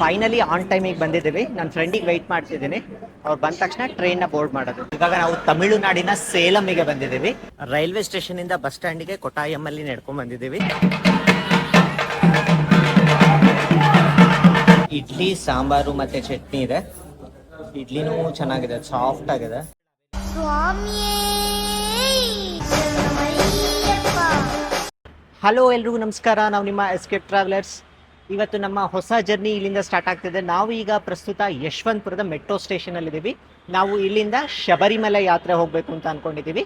Finally on ಟೈಮಿಗೆ ಬಂದಿದ್ದೀವಿ. ನನ್ನ ಫ್ರೆಂಡಿಗೆ ವೆಯ್ಟ್ ಮಾಡ್ತಿದ್ದೀನಿ. ಅವ್ರು ಬಂದ ತಕ್ಷಣ ಟ್ರೈನ್ನ ಬೋರ್ಡ್ ಮಾಡೋದು. ಇವಾಗ ನಾವು ತಮಿಳುನಾಡಿನ ಸೇಲಂಗೆ ಬಂದಿದ್ದೀವಿ. ರೈಲ್ವೆ ಸ್ಟೇಷನ್ ಇಂದ ಬಸ್ ಸ್ಟ್ಯಾಂಡಿಗೆ ಕೊಟ್ಟಾಯಮ್ಮಲ್ಲಿ ಅಲ್ಲಿ ನಡ್ಕೊಂಡ್ ಬಂದಿದ್ದೀವಿ. ಇಡ್ಲಿ ಸಾಂಬಾರು ಮತ್ತೆ ಚಟ್ನಿ ಇದೆ. ಇಡ್ಲಿನೂ ಚೆನ್ನಾಗಿದೆ ಸಾಫ್ಟ್ ಆಗಿದೆ. ಹಲೋ ಎಲ್ರಿಗೂ ನಮಸ್ಕಾರ. ನಾವು ನಿಮ್ಮ ಎಸ್ಕೇಪ್ ಟ್ರಾವೆಲರ್ಸ್ ಇವತ್ತು ನಮ್ಮ ಹೊಸ ಜರ್ನಿ ಇಲ್ಲಿಂದ ಸ್ಟಾರ್ಟ್ ಆಗ್ತಿದೆ. ನಾವು ಈಗ ಪ್ರಸ್ತುತ ಯಶವಂತಪುರದ ಮೆಟ್ರೋ ಸ್ಟೇಷನ್ ಇದ್ದೀವಿ ನಾವು ಇಲ್ಲಿಂದ ಶಬರಿಮಲೆ ಯಾತ್ರೆ ಹೋಗಬೇಕು ಅಂತ ಅನ್ಕೊಂಡಿದ್ದೀವಿ.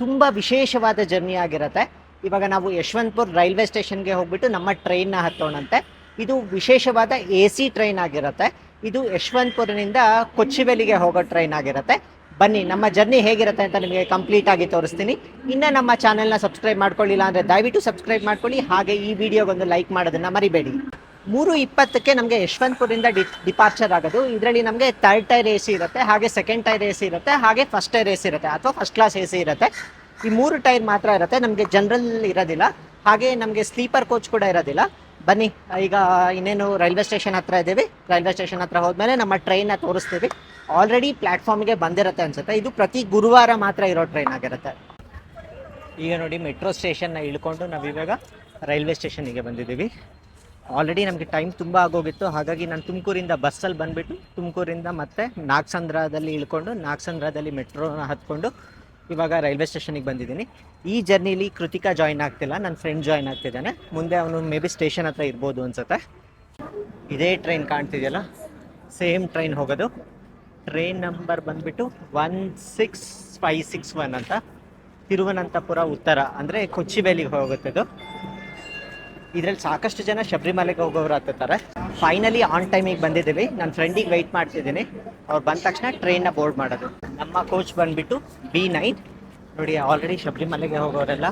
ತುಂಬ ವಿಶೇಷವಾದ ಜರ್ನಿ ಆಗಿರುತ್ತೆ. ಇವಾಗ ನಾವು ಯಶವಂತಪುರ ರೈಲ್ವೆ ಸ್ಟೇಷನ್ಗೆ ಹೋಗ್ಬಿಟ್ಟು ನಮ್ಮ ಟ್ರೈನ್ನ ಹತ್ತೋಣಂತೆ. ಇದು ವಿಶೇಷವಾದ ಎ ಸಿ ಟ್ರೈನ್ ಆಗಿರುತ್ತೆ. ಇದು ಯಶವಂತಪುರನಿಂದ ಕೊಚ್ಚಿವೆಲಿಗೆ ಹೋಗೋ ಟ್ರೈನ್ ಆಗಿರುತ್ತೆ. ಬನ್ನಿ, ನಮ್ಮ ಜರ್ನಿ ಹೇಗಿರುತ್ತೆ ಅಂತ ನಿಮಗೆ ಕಂಪ್ಲೀಟ್ ಆಗಿ ತೋರಿಸ್ತೀನಿ. ಇನ್ನೂ ನಮ್ಮ ಚಾನೆಲ್ನ ಸಬ್ಸ್ಕ್ರೈಬ್ ಮಾಡ್ಕೊಳ್ಳಿಲ್ಲ ಅಂದರೆ ದಯವಿಟ್ಟು ಸಬ್ಸ್ಕ್ರೈಬ್ ಮಾಡ್ಕೊಳ್ಳಿ. ಹಾಗೆ ಈ ವಿಡಿಯೋಗೊಂದು ಲೈಕ್ ಮಾಡೋದನ್ನು ಮರಿಬೇಡಿ. ಮೂರು ಇಪ್ಪತ್ತಕ್ಕೆ ನಮಗೆ ಯಶವಂತಪುರದಿಂದ ಡಿ ಡಿಪಾರ್ಚರ್ ಆಗೋದು. ಇದರಲ್ಲಿ ನಮಗೆ ಥರ್ಡ್ ಟೈರ್ ಎ ಸಿ ಇರುತ್ತೆ, ಹಾಗೆ ಸೆಕೆಂಡ್ ಟೈರ್ ಎ ಸಿ ಇರುತ್ತೆ, ಹಾಗೆ ಫಸ್ಟ್ ಟೈರ್ ಎ ಸಿ ಇರುತ್ತೆ, ಅಥವಾ ಫಸ್ಟ್ ಕ್ಲಾಸ್ ಎ ಸಿ ಇರುತ್ತೆ. ಈ ಮೂರು ಟೈರ್ ಮಾತ್ರ ಇರುತ್ತೆ. ನಮಗೆ ಜನರಲ್ ಇರೋದಿಲ್ಲ. ಹಾಗೆ ನಮಗೆ ಸ್ಲೀಪರ್ ಕೋಚ್ ಕೂಡ ಇರೋದಿಲ್ಲ. ಬನ್ನಿ, ಈಗ ಇನ್ನೇನು ರೈಲ್ವೆ ಸ್ಟೇಷನ್ ಹತ್ರ ಇದ್ದೀವಿ. ರೈಲ್ವೆ ಸ್ಟೇಷನ್ ಹತ್ರ ಹೋದ್ಮೇಲೆ ನಮ್ಮ ಟ್ರೈನ್ನ ತೋರಿಸ್ತೀವಿ. ಆಲ್ರೆಡಿ ಪ್ಲ್ಯಾಟ್ಫಾರ್ಮ್ಗೆ ಬಂದಿರುತ್ತೆ ಅನ್ಸುತ್ತೆ. ಇದು ಪ್ರತಿ ಗುರುವಾರ ಮಾತ್ರ ಇರೋ ಟ್ರೈನ್ ಆಗಿರುತ್ತೆ. ಈಗ ನೋಡಿ ಮೆಟ್ರೋ ಸ್ಟೇಷನ್ನ ಇಳ್ಕೊಂಡು ನಾವು ಇವಾಗ ರೈಲ್ವೆ ಸ್ಟೇಷನಿಗೆ ಬಂದಿದ್ದೀವಿ. ಆಲ್ರೆಡಿ ನಮಗೆ ಟೈಮ್ ತುಂಬ ಆಗೋಗಿತ್ತು. ಹಾಗಾಗಿ ನಾನು ತುಮಕೂರಿಂದ ಬಸ್ಸಲ್ಲಿ ಬಂದುಬಿಟ್ಟು ತುಮಕೂರಿಂದ ಮತ್ತೆ ನಾಗಸಂದ್ರದಲ್ಲಿ ಇಳ್ಕೊಂಡು ನಾಗಸಂದ್ರದಲ್ಲಿ ಮೆಟ್ರೋನ ಹತ್ಕೊಂಡು ಇವಾಗ ರೈಲ್ವೆ ಸ್ಟೇಷನಿಗೆ ಬಂದಿದ್ದೀನಿ. ಈ ಜರ್ನಿಲಿ ಕೃತಿಕಾ ಜಾಯಿನ್ ಆಗ್ತಿಲ್ಲ ನನ್ನ ಫ್ರೆಂಡ್ ಜಾಯಿನ್ ಆಗ್ತಿದ್ದಾನೆ. ಮುಂದೆ ಅವನು ಮೇ ಬಿ ಸ್ಟೇಷನ್ ಹತ್ರ ಇರ್ಬೋದು ಅನ್ಸುತ್ತೆ. ಇದೇ ಟ್ರೈನ್ ಕಾಣ್ತಿದೆಯಲ್ಲ? ಸೇಮ್ ಟ್ರೈನ್ ಹೋಗೋದು. ಟ್ರೈನ್ ನಂಬರ್ ಬಂದ್ಬಿಟ್ಟು one six five six one ಅಂತ. ತಿರುವನಂತಪುರ ಉತ್ತರ, ಅಂದರೆ ಕೊಚ್ಚಿಬೇಲಿಗೆ ಇದು ಇದರಲ್ಲಿ ಸಾಕಷ್ಟು ಜನ ಶಬರಿಮಲೆಗೆ ಹೋಗೋರು ಹತ್ತಿರ್ತಾರೆ ಫೈನಲಿ ಆನ್ ಟೈಮಿಗೆ ಬಂದಿದ್ದೀವಿ. ನನ್ನ ಫ್ರೆಂಡಿಗೆ ವೆಯ್ಟ್ ಮಾಡ್ತಿದ್ದೀನಿ. ಅವ್ರು ಬಂದ ತಕ್ಷಣ ಟ್ರೈನ್ನ ಬೋರ್ಡ್ ಮಾಡೋದು. ನಮ್ಮ ಕೋಚ್ ಬಂದ್ಬಿಟ್ಟು, ಬಿ ನೈನ್. ನೋಡಿ ಆಲ್ರೆಡಿ ಶಬರಿಮಲೆಗೆ ಹೋಗೋರೆಲ್ಲ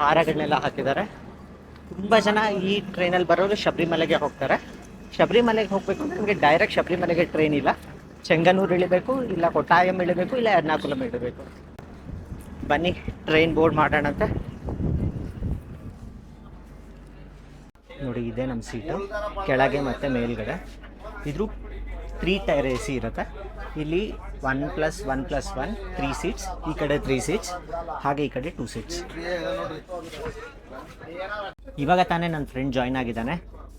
ಹಾರಗಳನ್ನೆಲ್ಲ ಹಾಕಿದ್ದಾರೆ. ತುಂಬ ಜನ ಈ ಟ್ರೈನಲ್ಲಿ ಬರೋರು ಶಬರಿಮಲೆಗೆ ಹೋಗ್ತಾರೆ. ಶಬರಿಮಲೆಗೆ ಹೋಗಬೇಕು ಅಂದರೆ ನಮಗೆ ಡೈರೆಕ್ಟ್ ಶಬರಿಮಲೆಗೆ ಟ್ರೈನ್ ಇಲ್ಲ. ಚೆಂಗನೂರು ಇಳಿಬೇಕು, ಇಲ್ಲ ಕೊಟ್ಟಾಯಂ ಇಳಿಬೇಕು, ಇಲ್ಲ ಎರ್ನಾಕುಲಂ ಇಳಿಬೇಕು. ಬನ್ನಿ ಟ್ರೈನ್ ಬೋರ್ಡ್ ಮಾಡೋಣಂತೆ. ನೋಡಿ, ಇದೆ ನಮ್ಮ ಸೀಟು ಕೆಳಗೆ ಮತ್ತು ಮೇಲ್ಗಡೆ. ಇದ್ರೂ ತ್ರೀ ಟೈರ್ ಎ ಸಿ ಇರುತ್ತೆ. ಇಲ್ಲಿ one plus one plus one three seats ಈ ಕಡೆ ತ್ರೀ ಸೀಟ್ಸ್ ಹಾಗೆ ಈ ಕಡೆ ಟೂ ಸೀಟ್ಸ್ ಇವಾಗ ತಾನೇ ನನ್ನ ಫ್ರೆಂಡ್ ಜಾಯ್ನ್ ಆಗಿದ್ದಾನೆ.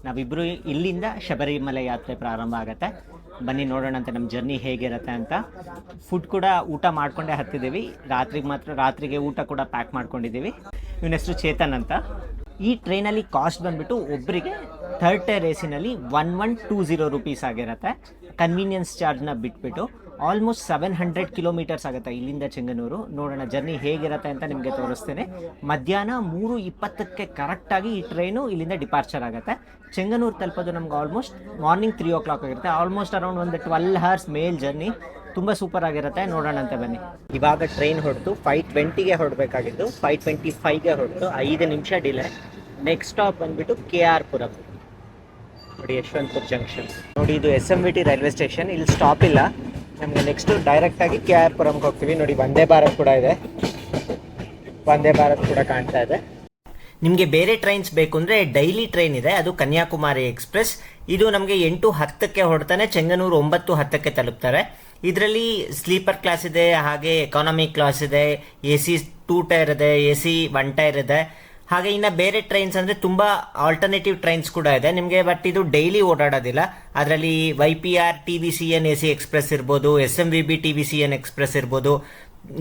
ನಾವಿಬ್ಬರು ಇಲ್ಲಿಂದ ಶಬರಿಮಲೆ ಯಾತ್ರೆ ಪ್ರಾರಂಭ ಆಗುತ್ತೆ. ಬನ್ನಿ ನೋಡೋಣ ಅಂತ, ನಮ್ಮ ಜರ್ನಿ ಹೇಗಿರುತ್ತೆ ಅಂತ. ಫುಡ್ ಕೂಡ ಊಟ ಮಾಡಿಕೊಂಡೇ ಹತ್ತಿದ್ದೀವಿ. ರಾತ್ರಿಗೆ ಮಾತ್ರ, ರಾತ್ರಿಗೆ ಊಟ ಕೂಡ ಪ್ಯಾಕ್ ಮಾಡ್ಕೊಂಡಿದ್ದೀವಿ. ಇವನ ಹೆಸರು ಚೇತನ್ ಅಂತ. ಈ ಟ್ರೈನಲ್ಲಿ ಕಾಸ್ಟ್ ಬಂದ್ಬಿಟ್ಟು ಒಬ್ಬರಿಗೆ third tier A ಸಿನಲ್ಲಿ one one two zero rupees ಆಗಿರುತ್ತೆ ಕನ್ವೀನಿಯನ್ಸ್ ಚಾರ್ಜ್ನ ಬಿಟ್ಬಿಟ್ಟು ಆಲ್ಮೋಸ್ಟ್ ಸೆವೆನ್ ಹಂಡ್ರೆಡ್ ಕಿಲೋಮೀಟರ್ಸ್ ಆಗುತ್ತೆ ಇಲ್ಲಿಂದ ಚೆಂಗನೂರು. ನೋಡೋಣ ಜರ್ನಿ ಹೇಗಿರುತ್ತೆ ಅಂತ ನಿಮಗೆ ತೋರಿಸ್ತೇನೆ. ಮಧ್ಯಾಹ್ನ ಮೂರು ಇಪ್ಪತ್ತಕ್ಕೆ ಕರೆಕ್ಟಾಗಿ ಈ ಟ್ರೈನು ಇಲ್ಲಿಂದ ಡಿಪಾರ್ಚರ್ ಆಗುತ್ತೆ. ಚೆಂಗನೂರು ತಲುಪೋದು ನಮ್ಗೆ almost morning three o'clock ಆಗಿರುತ್ತೆ. ಆಲ್ಮೋಸ್ಟ್ ಅರೌಂಡ್ ಒಂದು ಟ್ವೆಲ್ ಹವರ್ಸ್ ಮೇಲ್ ಜರ್ನಿ ತುಂಬ ಸೂಪರ್ ಆಗಿರುತ್ತೆ, ನೋಡೋಣ ಅಂತ ಬನ್ನಿ. ಇವಾಗ ಟ್ರೈನ್ ಹೊಡೆದು ಫೈವ್ ಟ್ವೆಂಟಿಗೆ ಹೊರಡಬೇಕಾಗಿದ್ದು ಫೈವ್ ಟ್ವೆಂಟಿ ಫೈವ್ಗೆ ಹೊಡೆದು ಐದು ನಿಮಿಷ ಡಿಲೇ ನೆಕ್ಸ್ಟ್ ಸ್ಟಾಪ್ ಬಂದ್ಬಿಟ್ಟು ಕೆ ಆರ್ ಪುರಂ. ನೋಡಿ ಯಶವಂತಪುರ್ ಜಂಕ್ಷನ್ ನೋಡಿ ಇದು S M V T railway station ಇಲ್ಲಿ ಸ್ಟಾಪ್ ಇಲ್ಲ. ನಮಗೆ ನೆಕ್ಸ್ಟ್ ಡೈರೆಕ್ಟ್ ಆಗಿ ಕೆ ಆರ್ ಪುರಂಗೆ ಹೋಗ್ತೀವಿ. ನೋಡಿ ವಂದೇ ಭಾರತ್ ಕೂಡ ಇದೆ. ವಂದೇ ಭಾರತ್ ಕೂಡ ಕಾಣ್ತಾ ಇದೆ. ನಿಮಗೆ ಬೇರೆ ಟ್ರೈನ್ಸ್ ಬೇಕು ಅಂದರೆ ಡೈಲಿ ಟ್ರೈನ್ ಇದೆ. ಅದು ಕನ್ಯಾಕುಮಾರಿ ಎಕ್ಸ್ಪ್ರೆಸ್ ಇದು ನಮಗೆ ಎಂಟು ಹತ್ತಕ್ಕೆ ಹೊಡ್ತಾನೆ ಚೆಂಗನೂರು ಒಂಬತ್ತು ಹತ್ತಕ್ಕೆ ತಲುಪ್ತಾರೆ. ಇದರಲ್ಲಿ ಸ್ಲೀಪರ್ ಕ್ಲಾಸ್ ಇದೆ, ಹಾಗೆ ಎಕಾನಮಿ ಕ್ಲಾಸ್ ಇದೆ ಎ ಸಿ ಟೂ ಟೈರ್ ಇದೆ ಎ ಸಿ ಒನ್ ಟೈರ್ ಇದೆ ಹಾಗೆ ಇನ್ನು ಬೇರೆ ಟ್ರೈನ್ಸ್ ಅಂದರೆ ತುಂಬ ಆಲ್ಟರ್ನೇಟಿವ್ ಟ್ರೈನ್ಸ್ ಕೂಡ ಇದೆ. ನಿಮಗೆ ಬಟ್ ಇದು ಡೈಲಿ ಓಡಾಡೋದಿಲ್ಲ. ಅದರಲ್ಲಿ Y P R T V C N A C express ಇರ್ಬೋದು S M V B T V C N express ಇರ್ಬೋದು,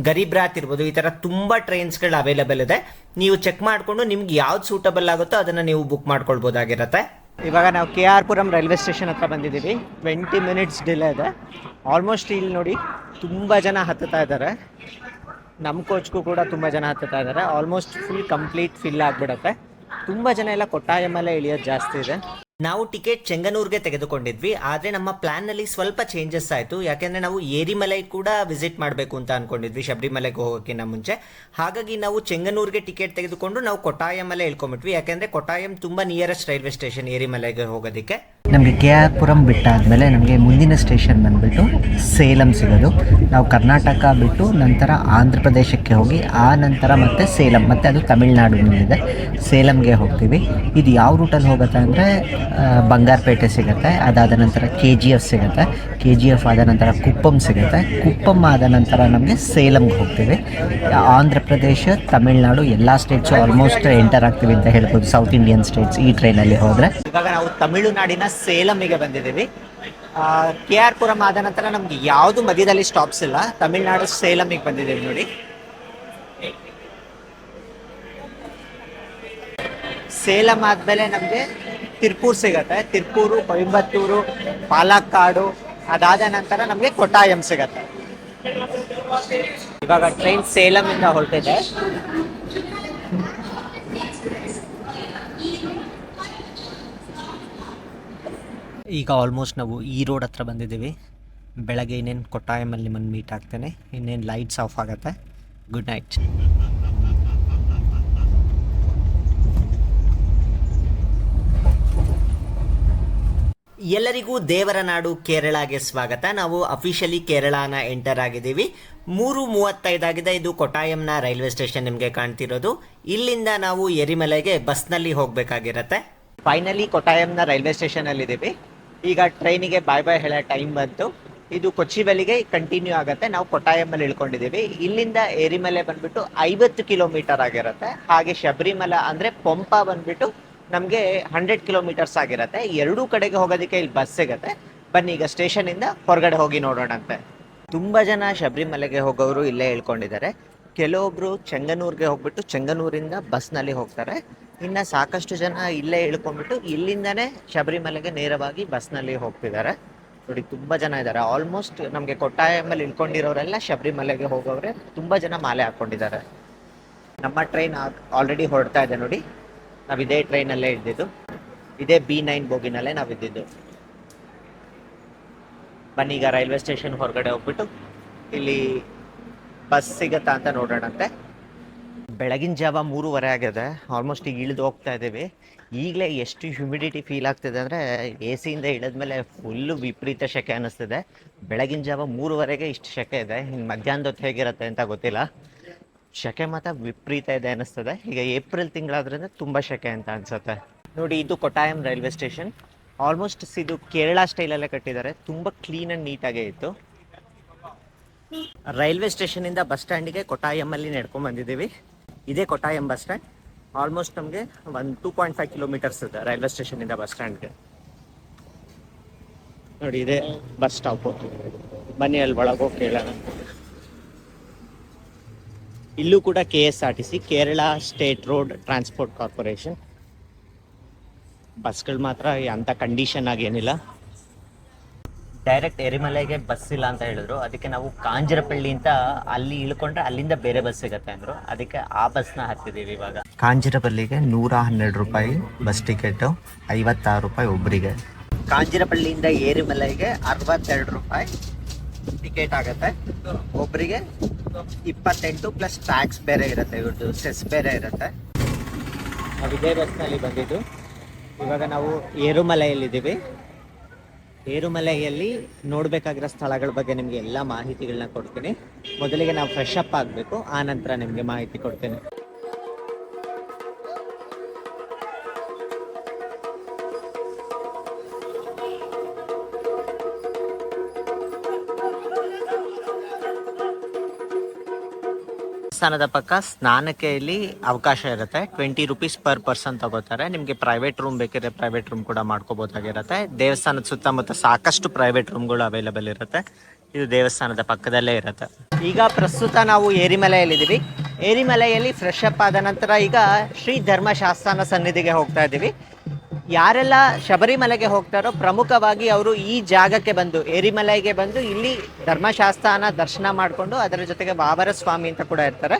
ಗರೀಬ್ ರಾತ್ ಇರ್ಬೋದು, ಈ ಥರ ತುಂಬ ಟ್ರೈನ್ಸ್ಗಳು ಅವೈಲೇಬಲ್ ಇದೆ. ನೀವು ಚೆಕ್ ಮಾಡಿಕೊಂಡು ನಿಮ್ಗೆ ಯಾವ್ದು ಸೂಟಬಲ್ ಆಗುತ್ತೋ ಅದನ್ನು ನೀವು ಬುಕ್ ಮಾಡ್ಕೊಳ್ಬೋದಾಗಿರುತ್ತೆ. ಇವಾಗ ನಾವು K R Puram railway station ಹತ್ರ ಬಂದಿದ್ದೀವಿ. ಟ್ವೆಂಟಿ ಮಿನಿಟ್ಸ್ ಡಿಲೇ ಇದೆ. ಆಲ್ಮೋಸ್ಟ್ ಇಲ್ಲಿ ನೋಡಿ ತುಂಬ ಜನ ಹತ್ತುತ್ತಾ ಇದ್ದಾರೆ. ನಮ್ಮ ಕೋಚ್ಗೂ ಕೂಡ ತುಂಬ ಜನ ಹತ್ತುತ್ತಾ ಇದ್ದಾರೆ. ಆಲ್ಮೋಸ್ಟ್ ಫುಲ್ ಕಂಪ್ಲೀಟ್ ಫಿಲ್ ಆಗಿಬಿಡುತ್ತೆ. ತುಂಬ ಜನ ಎಲ್ಲ ಮೇಲೆ ಇಳಿಯೋದು ಜಾಸ್ತಿ ಇದೆ. ನಾವು ಟಿಕೆಟ್ ಚೆಂಗನೂರ್ಗೆ ತೆಗೆದುಕೊಂಡಿದ್ವಿ, ಆದರೆ ನಮ್ಮ ಪ್ಲಾನ್ನಲ್ಲಿ ಸ್ವಲ್ಪ ಚೇಂಜಸ್ ಆಯಿತು. ಯಾಕೆಂದರೆ ನಾವು ಏರಿಮಲೈ ಕೂಡ ವಿಸಿಟ್ ಮಾಡಬೇಕು ಅಂತ ಅನ್ಕೊಂಡಿದ್ವಿ, ಶಬರಿಮಲೆಗೆ ಹೋಗೋಕ್ಕಿಂತ ಮುಂಚೆ. ಹಾಗಾಗಿ ನಾವು ಚೆಂಗನೂರ್ಗೆ ಟಿಕೆಟ್ ತೆಗೆದುಕೊಂಡು ನಾವು ಕೊಟ್ಟಾಯಮಲ್ಲೇ ಇಳ್ಕೊಂಬಿಟ್ವಿ ಯಾಕೆಂದರೆ ಕೊಟ್ಟಾಯಂ ತುಂಬ ನಿಯರೆಸ್ಟ್ ರೈಲ್ವೆ ಸ್ಟೇಷನ್ ಏರಿಮಲೆಗೆ ಹೋಗೋದಕ್ಕೆ. ನಮಗೆ ಕೆ ಆರ್ ಪುರಂ ಬಿಟ್ಟಾದಮೇಲೆ ನಮಗೆ ಮುಂದಿನ ಸ್ಟೇಷನ್ ಬಂದುಬಿಟ್ಟು ಸೇಲಂ ಸಿಗೋದು. ನಾವು ಕರ್ನಾಟಕ ಬಿಟ್ಟು ನಂತರ ಆಂಧ್ರ ಪ್ರದೇಶಕ್ಕೆ ಹೋಗಿ, ಆ ನಂತರ ಮತ್ತೆ ಸೇಲಂ, ಮತ್ತು ಅದು ತಮಿಳ್ನಾಡಿನಲ್ಲಿದೆ ಸೇಲಂಗೆ ಹೋಗ್ತೀವಿ. ಇದು ಯಾವ ರೂಟಲ್ಲಿ ಹೋಗುತ್ತೆ ಅಂದರೆ ಬಂಗಾರಪೇಟೆ ಸಿಗುತ್ತೆ, ಅದಾದ ನಂತರ ಕೆ ಜಿ ಎಫ್ ಸಿಗುತ್ತೆ ಕೆ ಜಿ ಎಫ್ ಆದ ನಂತರ ಕುಪ್ಪಂ ಸಿಗುತ್ತೆ. ಕುಪ್ಪಂ ಆದ ನಂತರ ನಮಗೆ ಸೇಲಂಗೆ ಹೋಗ್ತೀವಿ. ಆಂಧ್ರ ಪ್ರದೇಶ, ತಮಿಳ್ನಾಡು, ಎಲ್ಲ ಸ್ಟೇಟ್ಸು ಆಲ್ಮೋಸ್ಟ್ ಎಂಟರ್ ಆಗ್ತೀವಿ ಅಂತ ಹೇಳ್ಬೋದು ಸೌತ್ ಇಂಡಿಯನ್ ಸ್ಟೇಟ್ಸ್ ಈ ಟ್ರೈನಲ್ಲಿ ಹೋದರೆ. ಇವಾಗ ನಾವು ತಮಿಳುನಾಡಿನ ಸೇಲಂಗೆ ಬಂದಿದ್ದೀವಿ. ಕೆ ಆರ್ ಪುರಂ ಆದ ನಂತರ ನಮ್ಗೆ ಯಾವುದು ಮಧ್ಯದಲ್ಲಿ ಸ್ಟಾಪ್ಸ್ ಇಲ್ಲ. ತಮಿಳ್ನಾಡು ಸೇಲಂಗೆ ಬಂದಿದ್ದೀವಿ ನೋಡಿ. ಸೇಲಂ ಆದ್ಮೇಲೆ ನಮಗೆ ತಿರ್ಪೂರ್ ಸಿಗತ್ತೆ. ತಿರ್ಪೂರು, ಕೊಯಂಬತ್ತೂರು, ಪಾಲಕ್ಕಾಡು, ಅದಾದ ನಂತರ ನಮಗೆ ಕೊಟ್ಟಾಯಂ ಸಿಗತ್ತೆ. ಇವಾಗ ಟ್ರೈನ್ ಸೇಲಂ ಇಂದ ಹೊರಟಿದೆ. ಈಗ ಆಲ್ಮೋಸ್ಟ್ ನಾವು ಈ ರೋಡ್ ಹತ್ರ ಬಂದಿದ್ದೀವಿ. ಬೆಳಗ್ಗೆ ಇನ್ನೇನು ಕೊಟ್ಟಾಯಮಲ್ಲಿ ನಿಮ್ಮನ್ನು ಮೀಟ್ ಆಗ್ತೇನೆ. ಇನ್ನೇನು ಲೈಟ್ಸ್ ಆಫ್ ಆಗುತ್ತೆ. ಗುಡ್ ನೈಟ್ ಎಲ್ಲರಿಗೂ ದೇವರ ನಾಡು ಕೇರಳಗೆ ಸ್ವಾಗತ. ನಾವು ಅಫಿಷಿಯಲಿ ಕೇರಳನ ಎಂಟರ್ ಆಗಿದ್ದೀವಿ. ಮೂರು ಮೂವತ್ತೈದಾಗಿದೆ ಇದು ಕೊಟ್ಟಾಯಂನ ರೈಲ್ವೆ ಸ್ಟೇಷನ್ ನಿಮಗೆ ಕಾಣ್ತಿರೋದು. ಇಲ್ಲಿಂದ ನಾವು ಎರಿಮಲೆಗೆ ಬಸ್ನಲ್ಲಿ ಹೋಗಬೇಕಾಗಿರತ್ತೆ. ಫೈನಲಿ ಕೊಟ್ಟಾಯಂನ ರೈಲ್ವೆ ಸ್ಟೇಷನ್ ಅಲ್ಲಿ ಈಗ ಟ್ರೈನಿಗೆ ಬಾಯ್ ಬಾಯ್ ಹೇಳೋ ಟೈಮ್ ಬಂತು. ಇದು ಕೊಚ್ಚಿಬಲಿಗೆ ಕಂಟಿನ್ಯೂ ಆಗುತ್ತೆ. ನಾವು ಕೊಟ್ಟಾಯಮ್ಮಲ್ಲಿ ಇಳ್ಕೊಂಡಿದ್ದೀವಿ. ಇಲ್ಲಿಂದ ಏರಿಮಲೆ ಬಂದ್ಬಿಟ್ಟು ಐವತ್ತು ಕಿಲೋಮೀಟರ್ ಆಗಿರುತ್ತೆ. ಹಾಗೆ ಶಬರಿಮಲ ಅಂದ್ರೆ ಪಂಪ ಬಂದ್ಬಿಟ್ಟು ನಮಗೆ ಹಂಡ್ರೆಡ್ ಕಿಲೋಮೀಟರ್ಸ್ ಆಗಿರುತ್ತೆ. ಎರಡೂ ಕಡೆಗೆ ಹೋಗೋದಕ್ಕೆ ಇಲ್ಲಿ ಬಸ್ ಸಿಗುತ್ತೆ. ಬನ್ನಿ, ಈಗ ಸ್ಟೇಷನ್ ಇಂದ ಹೊರಗಡೆ ಹೋಗಿ ನೋಡೋಣಂತೆ. ತುಂಬಾ ಜನ ಶಬರಿಮಲೆಗೆ ಹೋಗೋರು ಇಲ್ಲೇ ಇಳ್ಕೊಂಡಿದ್ದಾರೆ. ಕೆಲವೊಬ್ರು ಚೆಂಗನೂರಿಗೆ ಹೋಗ್ಬಿಟ್ಟು ಚೆಂಗನೂರಿಂದ ಬಸ್ನಲ್ಲಿ ಹೋಗ್ತಾರೆ. ಇನ್ನ ಸಾಕಷ್ಟು ಜನ ಇಲ್ಲೇ ಇಳ್ಕೊಂಡ್ಬಿಟ್ಟು ಇಲ್ಲಿಂದನೇ ಶಬರಿಮಲೆಗೆ ನೇರವಾಗಿ ಬಸ್ನಲ್ಲಿ ಹೋಗ್ತಿದ್ದಾರೆ. ನೋಡಿ, ತುಂಬಾ ಜನ ಇದ್ದಾರೆ. ಆಲ್ಮೋಸ್ಟ್ ನಮಗೆ ಮೇಲೆ ಇಳ್ಕೊಂಡಿರೋರೆಲ್ಲ ಶಬರಿಮಲೆಗೆ ಹೋಗೋರೆ ತುಂಬಾ ಜನ ಮಾಲೆ ಹಾಕೊಂಡಿದ್ದಾರೆ. ನಮ್ಮ ಟ್ರೈನ್ ಆಲ್ರೆಡಿ ಹೊರಡ್ತಾ ಇದೆ ನೋಡಿ. ನಾವು ಇದೇ ಟ್ರೈನಲ್ಲೇ ಇದ್ದಿದ್ದು ಇದೇ ಬಿ ನೈನ್ ಬೋಗಿನಲ್ಲೇ ನಾವು ಇದ್ದಿದ್ದು. ಬನ್ನಿ ಈಗ ರೈಲ್ವೆ ಸ್ಟೇಷನ್ ಹೊರಗಡೆ ಹೋಗ್ಬಿಟ್ಟು ಇಲ್ಲಿ ಬಸ್ ಸಿಗತ್ತಾ ಅಂತ ನೋಡೋಣಂತೆ. ಬೆಳಗಿನ ಜಾವ ಮೂರುವರೆ ಆಗಿದೆ. ಆಲ್ಮೋಸ್ಟ್ ಈಗ ಇಳಿದು ಹೋಗ್ತಾ ಇದ್ದೀವಿ. ಈಗಲೇ ಎಷ್ಟು ಹ್ಯುಮಿಡಿಟಿ ಫೀಲ್ ಆಗ್ತಿದೆ ಅಂದರೆ ಎ ಸಿಯಿಂದ ಇಳಿದ್ಮೇಲೆ ಫುಲ್ಲು ವಿಪರೀತ ಶೆಕೆ ಅನ್ನಿಸ್ತಿದೆ ಬೆಳಗಿನ ಜಾವ ಮೂರುವರೆಗೆ ಇಷ್ಟು ಶೆಕೆ ಇದೆ. ಇನ್ನು ಮಧ್ಯಾಹ್ನದ ಹೊತ್ತು ಹೇಗಿರುತ್ತೆ ಅಂತ ಗೊತ್ತಿಲ್ಲ. ಶೆಕೆ ಮಾತ್ರ ವಿಪರೀತ ಇದೆ ಅನ್ನಿಸ್ತದೆ ಈಗ ಏಪ್ರಿಲ್ ತಿಂಗಳಾದ್ರಿಂದ ತುಂಬ ಶೆಕೆ ಅಂತ ಅನಿಸುತ್ತೆ. ನೋಡಿ, ಇದು ಕೊಟ್ಟಾಯಂ ರೈಲ್ವೆ ಸ್ಟೇಷನ್. ಆಲ್ಮೋಸ್ಟ್ ಇದು ಕೇರಳ ಸ್ಟೈಲಲ್ಲೇ ಕಟ್ಟಿದ್ದಾರೆ. ತುಂಬ ಕ್ಲೀನ್ ಆ್ಯಂಡ್ ನೀಟಾಗೇ ಇತ್ತು. ರೈಲ್ವೆ ಸ್ಟೇಷನ್ ಇಂದ ಬಸ್ ಸ್ಟ್ಯಾಂಡಿಗೆ ಅಲ್ಲಿ ನಡ್ಕೊಂಡ್ ಬಂದಿದ್ದೀವಿ. ಇದೇ ಕೊಟ್ಟಾಯಂ ಬಸ್ ಸ್ಟ್ಯಾಂಡ್. ಆಲ್ಮೋಸ್ಟ್ ನಮಗೆ ಒಂದು ಟೂ ಪಾಯಿಂಟ್ ಫೈವ್ ಕಿಲೋಮೀಟರ್ಸ್ ಇದೆ ರೈಲ್ವೆ ಸ್ಟೇಷನ್ ಇಂದ ಬಸ್ ಸ್ಟ್ಯಾಂಡ್ಗೆ. ನೋಡಿ, ಇದೆ ಬಸ್ ಸ್ಟಾಪ್. ಬನ್ನಿ ಅಲ್ಲಿ ಒಳಗೆ ಹೋಗಿ ಕೇಳೋಣ. ಇಲ್ಲೂ ಕೂಡ K S R T C Kerala state road transport corporation. ಬಸ್ಗಳು ಮಾತ್ರ ಅಂಥ ಕಂಡೀಷನ್ ಆಗೇನಿಲ್ಲ ಡೈರೆಕ್ಟ್ ಎರಿಮಲೆಗೆ ಬಸ್ ಇಲ್ಲ ಅಂತ ಹೇಳಿದ್ರು. ಅದಕ್ಕೆ ನಾವು ಕಾಂಜರಪಳ್ಳಿ ಅಂತ ಅಲ್ಲಿ ಇಳ್ಕೊಂಡ್ರೆ ಅಲ್ಲಿಂದ ಬೇರೆ ಬಸ್ ಸಿಗತ್ತೆ ಅಂದ್ರು. ಅದಕ್ಕೆ ಆ ಬಸ್ನ ಹತ್ತಿದೀವಿ ಇವಾಗ. ಕಾಂಜಿರಪಳ್ಳಿಗೆ ನೂರ ಹನ್ನೆರಡು ರೂಪಾಯಿ ಬಸ್ ಟಿಕೆಟ್ ಐವತ್ತಾರು ರೂಪಾಯಿ ಒಬ್ಬರಿಗೆ ಕಾಂಜಿರಪಳ್ಳಿಯಿಂದ ಏರಿಮಲೆಗೆ ಅರವತ್ತೆರಡು ರೂಪಾಯಿ ಟಿಕೆಟ್ ಆಗುತ್ತೆ. ಒಬ್ಬರಿಗೆ ಇಪ್ಪತ್ತೆಂಟು ಪ್ಲಸ್ ಟ್ಯಾಕ್ಸ್ ಬೇರೆ ಇರುತ್ತೆ ಇವ್ರದ್ದು ಸೆಸ್ ಬೇರೆ ಇರುತ್ತೆ. ನಾವು ಇದೇ ಬಸ್ನಲ್ಲಿ ಬಂದಿದ್ದು. ಇವಾಗ ನಾವು ಏರುಮಲೆಯಲ್ಲಿದ್ದೀವಿ. ಏರುಮಲೆಯಲ್ಲಿ ನೋಡಬೇಕಾಗಿರೋ ಸ್ಥಳಗಳ ಬಗ್ಗೆ ನಿಮಗೆ ಎಲ್ಲ ಮಾಹಿತಿಗಳನ್ನ ಕೊಡ್ತೀನಿ. ಮೊದಲಿಗೆ ನಾವು ಫ್ರೆಶ್ ಅಪ್ ಆಗಬೇಕು ಆ ನಂತರ ನಿಮಗೆ ಮಾಹಿತಿ ಕೊಡ್ತೀನಿ. ದೇವಸ್ಥಾನದ ಪಕ್ಕ ಸ್ನಾನಕ್ಕೆ ಇಲ್ಲಿ ಅವಕಾಶ ಇರುತ್ತೆ. ಟ್ವೆಂಟಿ ರುಪೀಸ್ ಪರ್ ಪರ್ಸನ್ ತಗೋತಾರೆ. ನಿಮಗೆ ಪ್ರೈವೇಟ್ ರೂಮ್ ಬೇಕಿದ್ರೆ ಪ್ರೈವೇಟ್ ರೂಮ್ ಕೂಡ ಮಾಡ್ಕೋಬಹುದಾಗಿರುತ್ತೆ ದೇವಸ್ಥಾನದ ಸುತ್ತಮುತ್ತ ಸಾಕಷ್ಟು ಪ್ರೈವೇಟ್ ರೂಮ್ಗಳು ಅವೈಲೇಬಲ್ ಇರುತ್ತೆ. ಇದು ದೇವಸ್ಥಾನದ ಪಕ್ಕದಲ್ಲೇ ಇರುತ್ತೆ. ಈಗ ಪ್ರಸ್ತುತ ನಾವು ಏರಿಮಲೆಯಲ್ಲಿದ್ದೀವಿ. ಏರಿಮಲೆಯಲ್ಲಿ ಫ್ರೆಶ್ ಅಪ್ ಆದ ನಂತರ ಈಗ ಶ್ರೀ ಧರ್ಮಶಾಸ್ತಾನ ಸನ್ನಿಧಿಗೆ ಹೋಗ್ತಾ ಇದ್ದೀವಿ. ಯಾರೆಲ್ಲ ಶಬರಿಮಲೆಗೆ ಹೋಗ್ತಾರೋ ಪ್ರಮುಖವಾಗಿ ಅವರು ಈ ಜಾಗಕ್ಕೆ ಬಂದು, ಏರಿಮಲೆಗೆ ಬಂದು ಇಲ್ಲಿ ಧರ್ಮಶಾಸ್ತ್ರನ ದರ್ಶನ ಮಾಡಿಕೊಂಡು ಅದರ ಜೊತೆಗೆ ಬಾಬರ ಸ್ವಾಮಿ ಅಂತ ಕೂಡ ಇರ್ತಾರೆ.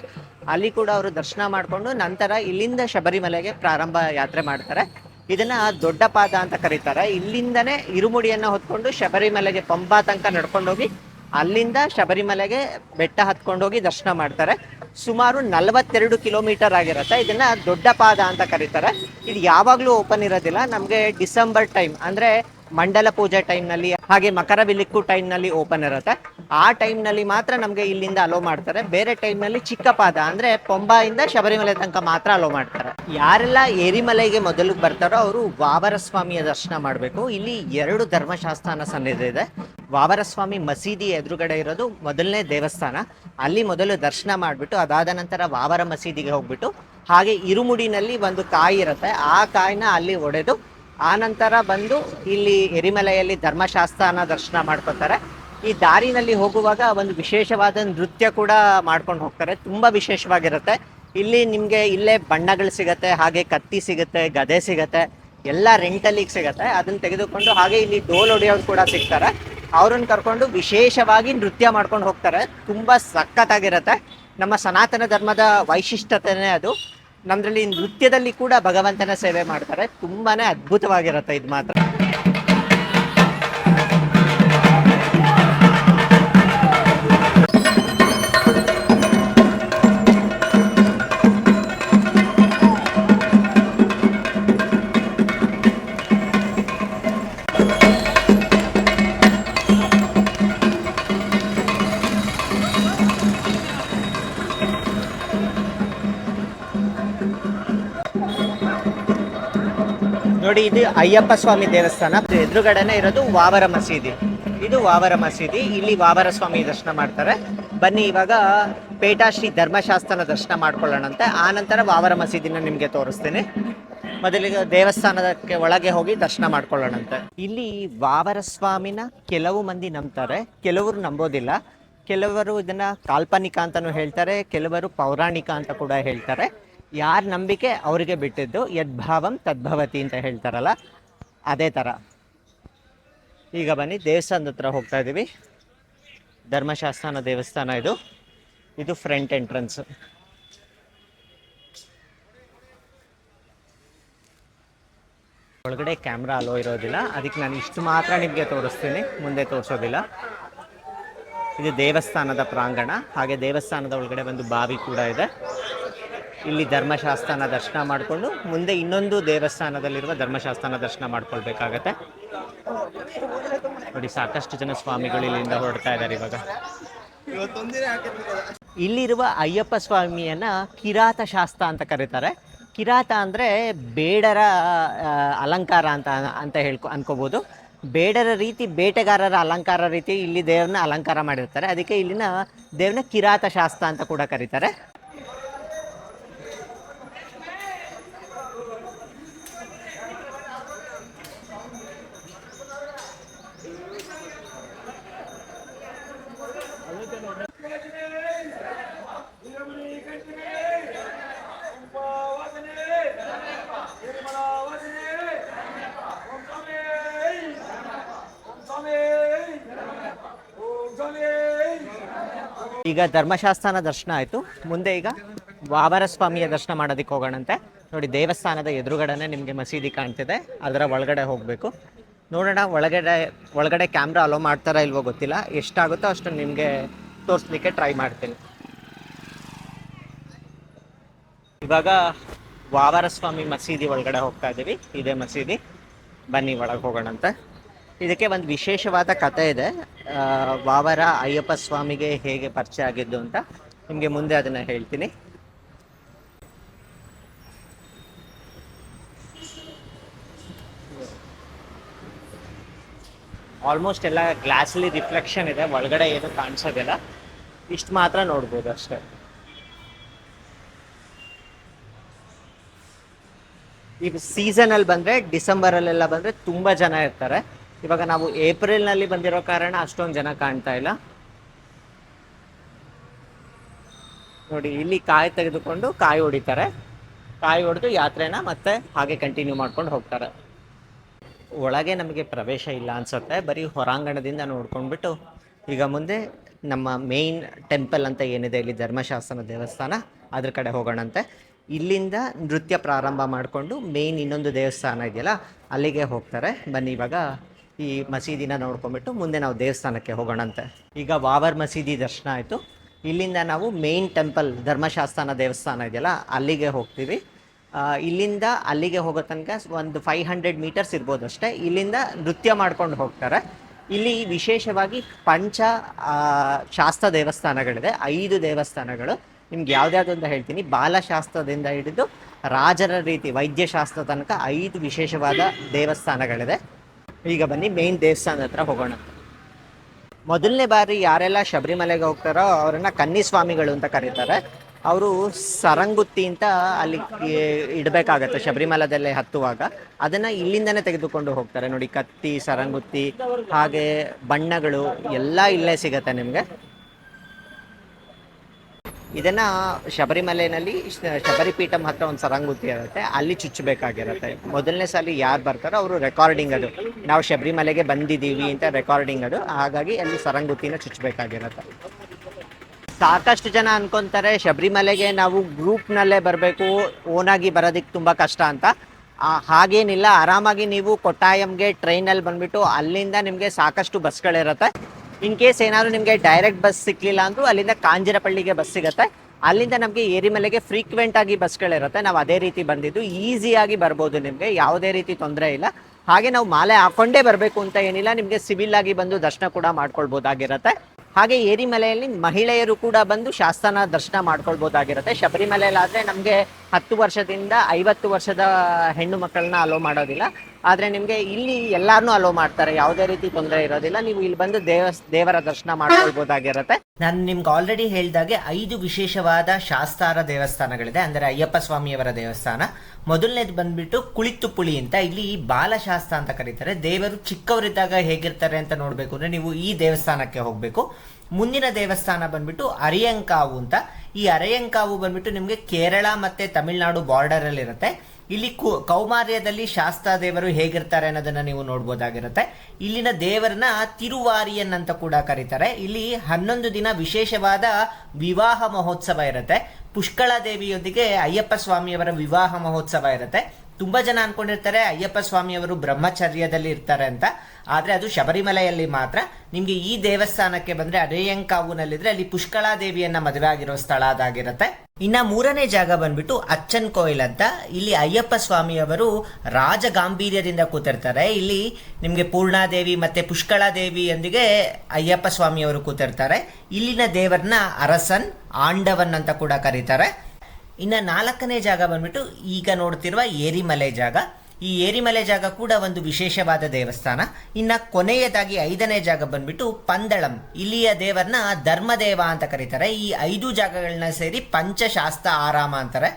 ಅಲ್ಲಿ ಕೂಡ ಅವರು ದರ್ಶನ ಮಾಡಿಕೊಂಡು ನಂತರ ಇಲ್ಲಿಂದ ಶಬರಿಮಲೆಗೆ ಪ್ರಾರಂಭ ಯಾತ್ರೆ ಮಾಡ್ತಾರೆ. ಇದನ್ನ ದೊಡ್ಡ ಪಾದ ಅಂತ ಕರೀತಾರೆ. ಇಲ್ಲಿಂದನೇ ಇರುಮುಡಿಯನ್ನ ಹೊತ್ಕೊಂಡು ಶಬರಿಮಲೆಗೆ ಪಂಬಾ ತನಕ ನಡ್ಕೊಂಡೋಗಿ ಅಲ್ಲಿಂದ ಶಬರಿಮಲೆಗೆ ಬೆಟ್ಟ ಹತ್ಕೊಂಡು ಹೋಗಿ ದರ್ಶನ ಮಾಡ್ತಾರೆ. ಸುಮಾರು ನಲವತ್ತೆರಡು ಕಿಲೋಮೀಟರ್ ಆಗಿರುತ್ತೆ. ಇದನ್ನ ದೊಡ್ಡ ಪಾದ ಅಂತ ಕರೀತಾರೆ. ಇದು ಯಾವಾಗಲೂ ಓಪನ್ ಇರೋದಿಲ್ಲ. ನಮಗೆ ಡಿಸೆಂಬರ್ ಟೈಮ್, ಅಂದ್ರೆ ಮಂಡಲ ಪೂಜೆ ಟೈಮ್ನಲ್ಲಿ ಹಾಗೆ ಮಕರ ಟೈಮ್ ಟೈಮ್ನಲ್ಲಿ ಓಪನ್ ಇರುತ್ತೆ. ಆ ಟೈಮ್ನಲ್ಲಿ ಮಾತ್ರ ನಮಗೆ ಇಲ್ಲಿಂದ ಅಲೋ ಮಾಡ್ತಾರೆ. ಬೇರೆ ಟೈಮ್ನಲ್ಲಿ ಚಿಕ್ಕಪಾದ ಅಂದರೆ ಪೊಂಬಾಯಿಂದ ಶಬರಿಮಲೆ ತನಕ ಮಾತ್ರ ಅಲೋ ಮಾಡ್ತಾರೆ. ಯಾರೆಲ್ಲ ಏರಿಮಲೆಗೆ ಮೊದಲು ಬರ್ತಾರೋ ಅವರು ವಾವರ ಸ್ವಾಮಿಯ ದರ್ಶನ ಮಾಡಬೇಕು. ಇಲ್ಲಿ ಎರಡು ಧರ್ಮಶಾಸ್ತ್ರನ ಸನ್ನಿಧಿ ಇದೆ. ವಾವರ ಸ್ವಾಮಿ ಮಸೀದಿ ಎದುರುಗಡೆ ಇರೋದು ಮೊದಲನೇ ದೇವಸ್ಥಾನ. ಅಲ್ಲಿ ಮೊದಲು ದರ್ಶನ ಮಾಡಿಬಿಟ್ಟು, ಅದಾದ ನಂತರ ವಾವರ ಮಸೀದಿಗೆ ಹೋಗ್ಬಿಟ್ಟು, ಹಾಗೆ ಇರುಮುಡಿನಲ್ಲಿ ಒಂದು ಕಾಯಿ ಇರುತ್ತೆ. ಆ ಕಾಯಿನ ಅಲ್ಲಿ ಒಡೆದು ಆ ನಂತರ ಬಂದು ಇಲ್ಲಿ ಎರಿಮಲೆಯಲ್ಲಿ ಧರ್ಮಶಾಸ್ತ್ರನ ದರ್ಶನ ಮಾಡ್ಕೊತಾರೆ ಈ ದಾರಿನಲ್ಲಿ ಹೋಗುವಾಗ ಒಂದು ವಿಶೇಷವಾದ ನೃತ್ಯ ಕೂಡ ಮಾಡ್ಕೊಂಡು ಹೋಗ್ತಾರೆ. ತುಂಬ ವಿಶೇಷವಾಗಿರುತ್ತೆ. ಇಲ್ಲಿ ನಿಮಗೆ ಇಲ್ಲೇ ಬಣ್ಣಗಳು ಸಿಗತ್ತೆ, ಹಾಗೆ ಕತ್ತಿ ಸಿಗುತ್ತೆ, ಗದೆ ಸಿಗತ್ತೆ, ಎಲ್ಲ ರೆಂಟಲ್ಲಿಗೆ ಸಿಗತ್ತೆ. ಅದನ್ನ ತೆಗೆದುಕೊಂಡು ಹಾಗೆ ಇಲ್ಲಿ ಡೋಲ್ ಹೊಡೆಯೋರು ಕೂಡ ಸಿಗ್ತಾರೆ. ಅವ್ರನ್ನ ಕರ್ಕೊಂಡು ವಿಶೇಷವಾಗಿ ನೃತ್ಯ ಮಾಡ್ಕೊಂಡು ಹೋಗ್ತಾರೆ. ತುಂಬ ಸಖತ್ತಾಗಿರುತ್ತೆ. ನಮ್ಮ ಸನಾತನ ಧರ್ಮದ ವೈಶಿಷ್ಟ್ಯತೆನೇ ಅದು. ನಮ್ದ್ರಲ್ಲಿ ನೃತ್ಯದಲ್ಲಿ ಕೂಡ ಭಗವಂತನ ಸೇವೆ ಮಾಡ್ತಾರೆ. ತುಂಬಾನೇ ಅದ್ಭುತವಾಗಿರುತ್ತೆ ಇದು ಮಾತ್ರ ನೋಡಿ, ಇದು ಅಯ್ಯಪ್ಪ ಸ್ವಾಮಿ ದೇವಸ್ಥಾನ. ಎದುರುಗಡೆನೆ ಇರೋದು ವಾವರ ಮಸೀದಿ. ಇದು ವಾವರ ಮಸೀದಿ. ಇಲ್ಲಿ ವಾವರ ಸ್ವಾಮಿ ದರ್ಶನ ಮಾಡ್ತಾರೆ. ಬನ್ನಿ, ಇವಾಗ ಪೇಟಾ ಶ್ರೀ ಧರ್ಮಶಾಸ್ತ್ರನ ದರ್ಶನ ಮಾಡ್ಕೊಳ್ಳೋಣಂತೆ. ಆ ನಂತರ ವಾವರ ಮಸೀದಿನ ನಿಮಗೆ ತೋರಿಸ್ತೀನಿ. ಮೊದಲಿಗೆ ದೇವಸ್ಥಾನದಕ್ಕೆ ಒಳಗೆ ಹೋಗಿ ದರ್ಶನ ಮಾಡ್ಕೊಳ್ಳೋಣಂತೆ. ಇಲ್ಲಿ ವಾವರ ಸ್ವಾಮಿನ ಕೆಲವು ಮಂದಿ ನಂಬ್ತಾರೆ. ಕೆಲವರು ನಂಬೋದಿಲ್ಲ. ಕೆಲವರು ಇದನ್ನ ಕಾಲ್ಪನಿಕ ಅಂತಲೂ ಹೇಳ್ತಾರೆ. ಕೆಲವರು ಪೌರಾಣಿಕ ಅಂತ ಕೂಡ ಹೇಳ್ತಾರೆ. ಯಾರ ನಂಬಿಕೆ ಅವರಿಗೆ ಬಿಟ್ಟಿದ್ದು ಯದ್ಭಾವಂ ತದ್ಭವತಿ ಅಂತ ಹೇಳ್ತಾರಲ್ಲ, ಅದೇ ಥರ ಈಗ ಬನ್ನಿ, ದೇವಸ್ಥಾನದ ಹತ್ರ ಹೋಗ್ತಾ ಇದ್ದೀವಿ ಧರ್ಮಶಾಸ್ತ್ರನ ದೇವಸ್ಥಾನ ಇದು. ಇದು ಫ್ರಂಟ್ ಎಂಟ್ರೆನ್ಸ್ ಒಳಗಡೆ ಕ್ಯಾಮ್ರಾ ಅಲೋ ಇರೋದಿಲ್ಲ. ಅದಕ್ಕೆ ನಾನು ಇಷ್ಟು ಮಾತ್ರ ನಿಮಗೆ ತೋರಿಸ್ತೀನಿ. ಮುಂದೆ ತೋರಿಸೋದಿಲ್ಲ. ಇದು ದೇವಸ್ಥಾನದ ಪ್ರಾಂಗಣ. ಹಾಗೆ ದೇವಸ್ಥಾನದ ಒಳಗಡೆ ಒಂದು ಬಾವಿ ಕೂಡ ಇದೆ. ಇಲ್ಲಿ ಧರ್ಮಶಾಸ್ತ್ರನ ದರ್ಶನ ಮಾಡಿಕೊಂಡು ಮುಂದೆ ಇನ್ನೊಂದು ದೇವಸ್ಥಾನದಲ್ಲಿರುವ ಧರ್ಮಶಾಸ್ತ್ರನ ದರ್ಶನ ಮಾಡ್ಕೊಳ್ಬೇಕಾಗತ್ತೆ. ನೋಡಿ, ಸಾಕಷ್ಟು ಜನ ಸ್ವಾಮಿಗಳು ಇಲ್ಲಿಂದ ಹೊರಡ್ತಾ ಇದ್ದಾರೆ ಇವಾಗ. ಇಲ್ಲಿರುವ ಅಯ್ಯಪ್ಪ ಸ್ವಾಮಿಯನ್ನ ಕಿರಾತ ಶಾಸ್ತ್ರ ಅಂತ ಕರೀತಾರೆ. ಕಿರಾತ ಅಂದರೆ ಬೇಡರ ಅಲಂಕಾರ ಅಂತ ಅಂತ ಹೇಳ್ಕೊ, ಅನ್ಕೋಬೋದು. ಬೇಡರ ರೀತಿ, ಬೇಟೆಗಾರರ ಅಲಂಕಾರ ರೀತಿ ಇಲ್ಲಿ ದೇವ್ರನ್ನ ಅಲಂಕಾರ ಮಾಡಿರ್ತಾರೆ. ಅದಕ್ಕೆ ಇಲ್ಲಿನ ದೇವ್ರನ್ನ ಕಿರಾತ ಶಾಸ್ತ್ರ ಅಂತ ಕೂಡ ಕರೀತಾರೆ. ಈಗ ಧರ್ಮಶಾಸ್ತ್ರನ ದರ್ಶನ ಆಯಿತು. ಮುಂದೆ ಈಗ ವಾವರ ಸ್ವಾಮಿಯ ದರ್ಶನ ಮಾಡೋದಕ್ಕೆ ಹೋಗೋಣಂತೆ. ನೋಡಿ, ದೇವಸ್ಥಾನದ ಎದುರುಗಡೆನೆ ನಿಮಗೆ ಮಸೀದಿ ಕಾಣ್ತಿದೆ. ಅದರ ಒಳಗಡೆ ಹೋಗಬೇಕು. ನೋಡೋಣ, ಒಳಗಡೆ ಒಳಗಡೆ ಕ್ಯಾಮ್ರಾ ಅಲೋ ಮಾಡ್ತಾರಾ ಇಲ್ವೋ ಗೊತ್ತಿಲ್ಲ. ಎಷ್ಟಾಗುತ್ತೋ ಅಷ್ಟು ನಿಮಗೆ ತೋರಿಸ್ಲಿಕ್ಕೆ ಟ್ರೈ ಮಾಡ್ತೀನಿ. ಇವಾಗ ವಾವರ ಸ್ವಾಮಿ ಮಸೀದಿ ಒಳಗಡೆ ಹೋಗ್ತಾ ಇದ್ದೀವಿ ಇದೇ ಮಸೀದಿ. ಬನ್ನಿ, ಒಳಗೆ ಹೋಗೋಣಂತೆ. ಇದಕ್ಕೆ ಒಂದು ವಿಶೇಷವಾದ ಕಥೆ ಇದೆ. ವಾವರ ಅಯ್ಯಪ್ಪ ಸ್ವಾಮಿಗೆ ಹೇಗೆ ಪರಿಚಯ ಆಗಿದ್ದು ಅಂತ ನಿಮಗೆ ಮುಂದೆ ಅದನ್ನು ಹೇಳ್ತೀನಿ. ಆಲ್ಮೋಸ್ಟ್ ಎಲ್ಲ ಗ್ಲಾಸಲ್ಲಿ ರಿಫ್ಲೆಕ್ಷನ್ ಇದೆ, ಒಳಗಡೆ ಏನು ಕಾಣಿಸೋದಿಲ್ಲ. ಇಷ್ಟು ಮಾತ್ರ ನೋಡ್ಬೋದು ಅಷ್ಟೇ. ಈ ಸೀಸನಲ್ಲಿ ಬಂದರೆ ಡಿಸೆಂಬರಲ್ಲೆಲ್ಲ ಬಂದರೆ ತುಂಬ ಜನ ಇರ್ತಾರೆ. ಇವಾಗ ನಾವು ಏಪ್ರಿಲ್ನಲ್ಲಿ ಬಂದಿರೋ ಕಾರಣ ಅಷ್ಟೊಂದು ಜನ ಕಾಣ್ತಾ ಇಲ್ಲ. ನೋಡಿ, ಇಲ್ಲಿ ಕಾಯಿ ತೆಗೆದುಕೊಂಡು ಕಾಯಿ ಹೊಡಿತಾರೆ. ಕಾಯಿ ಹೊಡೆದು ಯಾತ್ರೆನ ಮತ್ತೆ ಹಾಗೆ ಕಂಟಿನ್ಯೂ ಮಾಡ್ಕೊಂಡು ಹೋಗ್ತಾರೆ. ಒಳಗೆ ನಮಗೆ ಪ್ರವೇಶ ಇಲ್ಲ ಅನ್ಸುತ್ತೆ. ಬರೀ ಹೊರಾಂಗಣದಿಂದ ನೋಡ್ಕೊಂಡ್ಬಿಟ್ಟು ಈಗ ಮುಂದೆ ನಮ್ಮ ಮೇನ್ ಟೆಂಪಲ್ ಅಂತ ಏನಿದೆ, ಇಲ್ಲಿ ಧರ್ಮಶಾಸ್ತ್ರನ ದೇವಸ್ಥಾನ ಅದ್ರ ಕಡೆ ಹೋಗೋಣಂತೆ. ಇಲ್ಲಿಂದ ನೃತ್ಯ ಪ್ರಾರಂಭ ಮಾಡಿಕೊಂಡು ಮೇಯ್ನ್ ಇನ್ನೊಂದು ದೇವಸ್ಥಾನ ಇದೆಯಲ್ಲ, ಅಲ್ಲಿಗೆ ಹೋಗ್ತಾರೆ. ಬನ್ನಿ ಇವಾಗ ಈ ಮಸೀದಿನ ನೋಡ್ಕೊಂಬಿಟ್ಟು ಮುಂದೆ ನಾವು ದೇವಸ್ಥಾನಕ್ಕೆ ಹೋಗೋಣಂತೆ. ಈಗ ವಾವರ್ ಮಸೀದಿ ದರ್ಶನ ಆಯಿತು. ಇಲ್ಲಿಂದ ನಾವು ಮೇಯ್ನ್ ಟೆಂಪಲ್ ಧರ್ಮಶಾಸ್ತ್ರನ ದೇವಸ್ಥಾನ ಇದೆಯಲ್ಲ, ಅಲ್ಲಿಗೆ ಹೋಗ್ತೀವಿ. ಇಲ್ಲಿಂದ ಅಲ್ಲಿಗೆ ಹೋಗೋ ತನಕ ಒಂದು ಫೈವ್ ಹಂಡ್ರೆಡ್ ಮೀಟರ್ಸ್ ಇರ್ಬೋದು ಅಷ್ಟೇ ಇಲ್ಲಿಂದ ನೃತ್ಯ ಮಾಡ್ಕೊಂಡು ಹೋಗ್ತಾರೆ. ಇಲ್ಲಿ ವಿಶೇಷವಾಗಿ ಪಂಚ ಶಾಸ್ತ್ರ ದೇವಸ್ಥಾನಗಳಿದೆ. ಐದು ದೇವಸ್ಥಾನಗಳು. ನಿಮ್ಗೆ ಯಾವ್ದ್ಯಾವ್ದು ಅಂತ ಹೇಳ್ತೀನಿ. ಬಾಲಶಾಸ್ತ್ರದಿಂದ ಹಿಡಿದು ರಾಜರ ರೀತಿ, ವೈದ್ಯಶಾಸ್ತ್ರ ತನಕ ಐದು ವಿಶೇಷವಾದ ದೇವಸ್ಥಾನಗಳಿದೆ. ಈಗ ಬನ್ನಿ ಮೇನ್ ದೇವಸ್ಥಾನದ ಹತ್ರ ಹೋಗೋಣ. ಮೊದಲನೇ ಬಾರಿ ಯಾರೆಲ್ಲ ಶಬರಿಮಲೆಗೆ ಹೋಗ್ತಾರೋ ಅವರನ್ನ ಕನ್ನಿಸ್ವಾಮಿಗಳು ಅಂತ ಕರೀತಾರೆ. ಅವರು ಸರಂಗುತ್ತಿ ಅಂತ ಅಲ್ಲಿ ಇಡಬೇಕಾಗತ್ತೆ ಶಬರಿಮಲದಲ್ಲಿ ಹತ್ತುವಾಗ. ಅದನ್ನ ಇಲ್ಲಿಂದನೇ ತೆಗೆದುಕೊಂಡು ಹೋಗ್ತಾರೆ. ನೋಡಿ, ಕತ್ತಿ, ಸರಂಗುತ್ತಿ, ಹಾಗೆ ಬಣ್ಣಗಳು ಎಲ್ಲ ಇಲ್ಲೇ ಸಿಗತ್ತೆ ನಿಮಗೆ. ಇದನ್ನ ಶಬರಿಮಲೆಯಲ್ಲಿ ಶ- ಶಬರಿಪೀಠಂ ಹತ್ರ ಒಂದು ಸರಂಗುತಿ ಇರುತ್ತೆ. ಅಲ್ಲಿ ಚುಚ್ಚಬೇಕಾಗಿರುತ್ತೆ. ಮೊದಲನೇ ಸಲ ಯಾರು ಬರ್ತಾರೋ ಅವರು ರೆಕಾರ್ಡಿಂಗ್ ಅದು. ನಾವು ಶಬರಿಮಲೆಗೆ ಬಂದಿದ್ದೀವಿ ಅಂತ ರೆಕಾರ್ಡಿಂಗ್ ಅದು. ಹಾಗಾಗಿ ಅಲ್ಲಿ ಸರಂಗುತ್ತಿನ ಚುಚ್ಚಬೇಕಾಗಿರುತ್ತೆ. ಸಾಕಷ್ಟು ಜನ ಅನ್ಕೊಂತಾರೆ ಶಬರಿಮಲೆಗೆ ನಾವು ಗ್ರೂಪ್ನಲ್ಲೇ ಬರಬೇಕು ಓನಾಗಿ ಬರೋದಕ್ಕೆ ತುಂಬ ಕಷ್ಟ ಅಂತ. ಹಾಗೇನಿಲ್ಲ. ಆರಾಮಾಗಿ ನೀವು ಕೊಟ್ಟಾಯಂಗೆ ಟ್ರೈನಲ್ಲಿ ಬಂದ್ಬಿಟ್ಟು ಅಲ್ಲಿಂದ ನಿಮಗೆ ಸಾಕಷ್ಟು ಬಸ್ಗಳಿರುತ್ತೆ ಇನ್ ಕೇಸ್ ಏನಾದ್ರು ನಿಮಗೆ ಡೈರೆಕ್ಟ್ ಬಸ್ ಸಿಕ್ಲಿಲ್ಲ ಅಂದ್ರು ಅಲ್ಲಿಂದ ಕಾಂಜಿರಪಳ್ಳಿಗೆ ಬಸ್ ಸಿಗುತ್ತೆ. ಅಲ್ಲಿಂದ ನಮಗೆ ಏರಿಮಲೆಗೆ ಫ್ರೀಕ್ವೆಂಟ್ ಆಗಿ ಬಸ್ಗಳಿರುತ್ತೆ ನಾವು ಅದೇ ರೀತಿ ಬಂದಿದ್ದು. ಈಸಿಯಾಗಿ ಬರ್ಬೋದು ನಿಮಗೆ. ಯಾವುದೇ ರೀತಿ ತೊಂದರೆ ಇಲ್ಲ. ಹಾಗೆ ನಾವು ಮಾಲೆ ಹಾಕೊಂಡೇ ಬರಬೇಕು ಅಂತ ಏನಿಲ್ಲ. ನಿಮಗೆ ಸಿವಿಲ್ ಆಗಿ ಬಂದು ದರ್ಶನ ಕೂಡ ಮಾಡ್ಕೊಳ್ಬೋದಾಗಿರುತ್ತೆ. ಹಾಗೆ ಏರಿಮಲೆಯಲ್ಲಿ ಮಹಿಳೆಯರು ಕೂಡ ಬಂದು ಶಾಸ್ತ್ರನ ದರ್ಶನ ಮಾಡ್ಕೊಳ್ಬೋದಾಗಿರುತ್ತೆ. ಶಬರಿಮಲೆಯಲ್ಲಿ ಆದ್ರೆ ನಮಗೆ ಹತ್ತು ವರ್ಷದಿಂದ ಐವತ್ತು ವರ್ಷದ ಹೆಣ್ಣು ಮಕ್ಕಳನ್ನ ಅಲೋ ಮಾಡೋದಿಲ್ಲ. ಆದರೆ ನಿಮಗೆ ಇಲ್ಲಿ ಎಲ್ಲಾರನ್ನೂ ಅಲೋ ಮಾಡ್ತಾರೆ, ಯಾವುದೇ ರೀತಿ ತೊಂದರೆ ಇರೋದಿಲ್ಲ. ನೀವು ಇಲ್ಲಿ ಬಂದು ದೇವ ದೇವರ ದರ್ಶನ ಮಾಡ್ಕೊಳ್ಬೋದಾಗಿರುತ್ತೆ. ನಾನು ನಿಮ್ಗೆ ಆಲ್ರೆಡಿ ಹೇಳಿದಾಗೆ ಐದು ವಿಶೇಷವಾದ ಶಾಸ್ತಾರ ದೇವಸ್ಥಾನಗಳಿದೆ. ಅಂದರೆ ಅಯ್ಯಪ್ಪ ಸ್ವಾಮಿಯವರ ದೇವಸ್ಥಾನ. ಮೊದಲನೇದು ಬಂದ್ಬಿಟ್ಟು ಕುಳಿತುಪುಳಿ ಅಂತ. ಇಲ್ಲಿ ಬಾಲಶಾಸ್ತ್ರ ಅಂತ ಕರೀತಾರೆ. ದೇವರು ಚಿಕ್ಕವರಿದ್ದಾಗ ಹೇಗಿರ್ತಾರೆ ಅಂತ ನೋಡಬೇಕು ಅಂದ್ರೆ ನೀವು ಈ ದೇವಸ್ಥಾನಕ್ಕೆ ಹೋಗಬೇಕು. ಮುಂದಿನ ದೇವಸ್ಥಾನ ಬಂದ್ಬಿಟ್ಟು ಅರಿಯಂಕಾವು ಅಂತ. ಈ ಅರಿಯಂಕಾವು ಬಂದ್ಬಿಟ್ಟು ನಿಮಗೆ ಕೇರಳ ಮತ್ತೆ ತಮಿಳುನಾಡು ಬಾರ್ಡರ್ ಅಲ್ಲಿ ಇರುತ್ತೆ ಇಲ್ಲಿ ಕು, ಕೌಮಾರ್ಯದಲ್ಲಿ ಶಾಸ್ತಾ ದೇವರು ಹೇಗಿರ್ತಾರೆ ಅನ್ನೋದನ್ನ ನೀವು ನೋಡ್ಬೋದಾಗಿರುತ್ತೆ. ಇಲ್ಲಿನ ದೇವರನ್ನ ತಿರುವಾರಿಯನ್ ಅಂತ ಕೂಡ ಕರೀತಾರೆ. ಇಲ್ಲಿ ಹನ್ನೊಂದು ದಿನ ವಿಶೇಷವಾದ ವಿವಾಹ ಮಹೋತ್ಸವ ಇರುತ್ತೆ. ಪುಷ್ಕಳ ದೇವಿಯೊಂದಿಗೆ ಅಯ್ಯಪ್ಪ ಸ್ವಾಮಿಯವರ ವಿವಾಹ ಮಹೋತ್ಸವ ಇರುತ್ತೆ. ತುಂಬಾ ಜನ ಅನ್ಕೊಂಡಿರ್ತಾರೆ, ಅಯ್ಯಪ್ಪ ಸ್ವಾಮಿಯವರು ಬ್ರಹ್ಮಚರ್ಯದಲ್ಲಿ ಇರ್ತಾರೆ ಅಂತ. ಆದ್ರೆ ಅದು ಶಬರಿಮಲೆಯಲ್ಲಿ ಮಾತ್ರ. ನಿಮ್ಗೆ ಈ ದೇವಸ್ಥಾನಕ್ಕೆ ಬಂದ್ರೆ ಅರೇಯಂಕಾವುನಲ್ಲಿದ್ದರೆ ಅಲ್ಲಿ ಪುಷ್ಕಳಾ ದೇವಿಯನ್ನ ಮದುವೆ ಆಗಿರೋ ಸ್ಥಳ ಅದಾಗಿರುತ್ತೆ. ಇನ್ನ ಮೂರನೇ ಜಾಗ ಬಂದ್ಬಿಟ್ಟು ಅಚ್ಚನ್ ಕೋಯಿಲ್ ಅಂತ. ಇಲ್ಲಿ ಅಯ್ಯಪ್ಪ ಸ್ವಾಮಿಯವರು ರಾಜ ಗಾಂಭೀರ್ಯದಿಂದ ಕೂತಿರ್ತಾರೆ. ಇಲ್ಲಿ ನಿಮಗೆ ಪೂರ್ಣಾದೇವಿ ಮತ್ತೆ ಪುಷ್ಕಳಾದೇವಿಯೊಂದಿಗೆ ಅಯ್ಯಪ್ಪ ಸ್ವಾಮಿಯವರು ಕೂತಿರ್ತಾರೆ. ಇಲ್ಲಿನ ದೇವರನ್ನ ಅರಸನ್, ಆಂಡವನ್ ಅಂತ ಕೂಡ ಕರೀತಾರೆ. ಇನ್ನು ನಾಲ್ಕನೇ ಜಾಗ ಬಂದ್ಬಿಟ್ಟು ಈಗ ನೋಡ್ತಿರುವ ಏರಿಮಲೆ ಜಾಗ. ಈ ಏರಿಮಲೆ ಜಾಗ ಕೂಡ ಒಂದು ವಿಶೇಷವಾದ ದೇವಸ್ಥಾನ. ಇನ್ನ ಕೊನೆಯದಾಗಿ ಐದನೇ ಜಾಗ ಬಂದ್ಬಿಟ್ಟು ಪಂದಳಂ. ಇಲ್ಲಿಯ ದೇವರನ್ನ ಧರ್ಮದೇವ ಅಂತ ಕರೀತಾರೆ. ಈ ಐದು ಜಾಗಗಳನ್ನ ಸೇರಿ ಪಂಚಶಾಸ್ತ್ರ ಆರಾಮ ಅಂತಾರೆ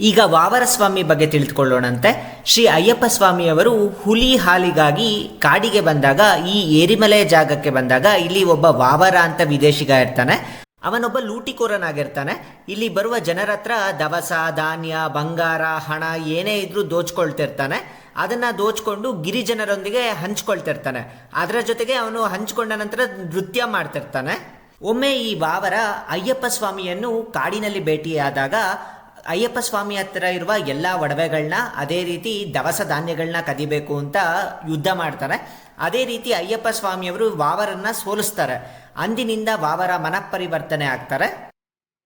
ಈಗ ವಾವರ ಸ್ವಾಮಿ ಬಗ್ಗೆ ತಿಳಿದುಕೊಳ್ಳೋಣಂತೆ. ಶ್ರೀ ಅಯ್ಯಪ್ಪ ಸ್ವಾಮಿಯವರು ಹುಲಿ ಹಾಲಿಗಾಗಿ ಕಾಡಿಗೆ ಬಂದಾಗ, ಈ ಏರಿಮಲೆ ಜಾಗಕ್ಕೆ ಬಂದಾಗ ಇಲ್ಲಿ ಒಬ್ಬ ವಾವರ ಅಂತ ವಿದೇಶಿಗ ಇರ್ತಾನೆ. ಅವನೊಬ್ಬ ಲೂಟಿಕೋರನಾಗಿರ್ತಾನೆ. ಇಲ್ಲಿ ಬರುವ ಜನರ ಹತ್ರ ದವಸ, ಧಾನ್ಯ, ಬಂಗಾರ, ಹಣ ಏನೇ ಇದ್ರೂ ದೋಚ್ಕೊಳ್ತಿರ್ತಾನೆ. ಅದನ್ನ ದೋಚ್ಕೊಂಡು ಗಿರಿಜನರೊಂದಿಗೆ ಹಂಚ್ಕೊಳ್ತಿರ್ತಾನೆ. ಅದರ ಜೊತೆಗೆ ಅವನು ಹಂಚ್ಕೊಂಡ ನಂತರ ನೃತ್ಯ ಮಾಡ್ತಿರ್ತಾನೆ. ಒಮ್ಮೆ ಈ ಬಾವರ ಅಯ್ಯಪ್ಪ ಸ್ವಾಮಿಯನ್ನು ಕಾಡಿನಲ್ಲಿ ಭೇಟಿಯಾದಾಗ ಅಯ್ಯಪ್ಪ ಸ್ವಾಮಿ ಹತ್ರ ಇರುವ ಎಲ್ಲ ಒಡವೆಗಳನ್ನ ಅದೇ ರೀತಿ ದವಸ ಧಾನ್ಯಗಳನ್ನ ಕದಿಬೇಕು ಅಂತ ಯುದ್ಧ ಮಾಡ್ತಾರೆ. ಅದೇ ರೀತಿ ಅಯ್ಯಪ್ಪ ಸ್ವಾಮಿಯವರು ವಾವರನ್ನ ಸೋಲಿಸ್ತಾರೆ. ಅಂದಿನಿಂದ ವಾವರ ಮನಪರಿವರ್ತನೆ ಆಗ್ತಾರೆ.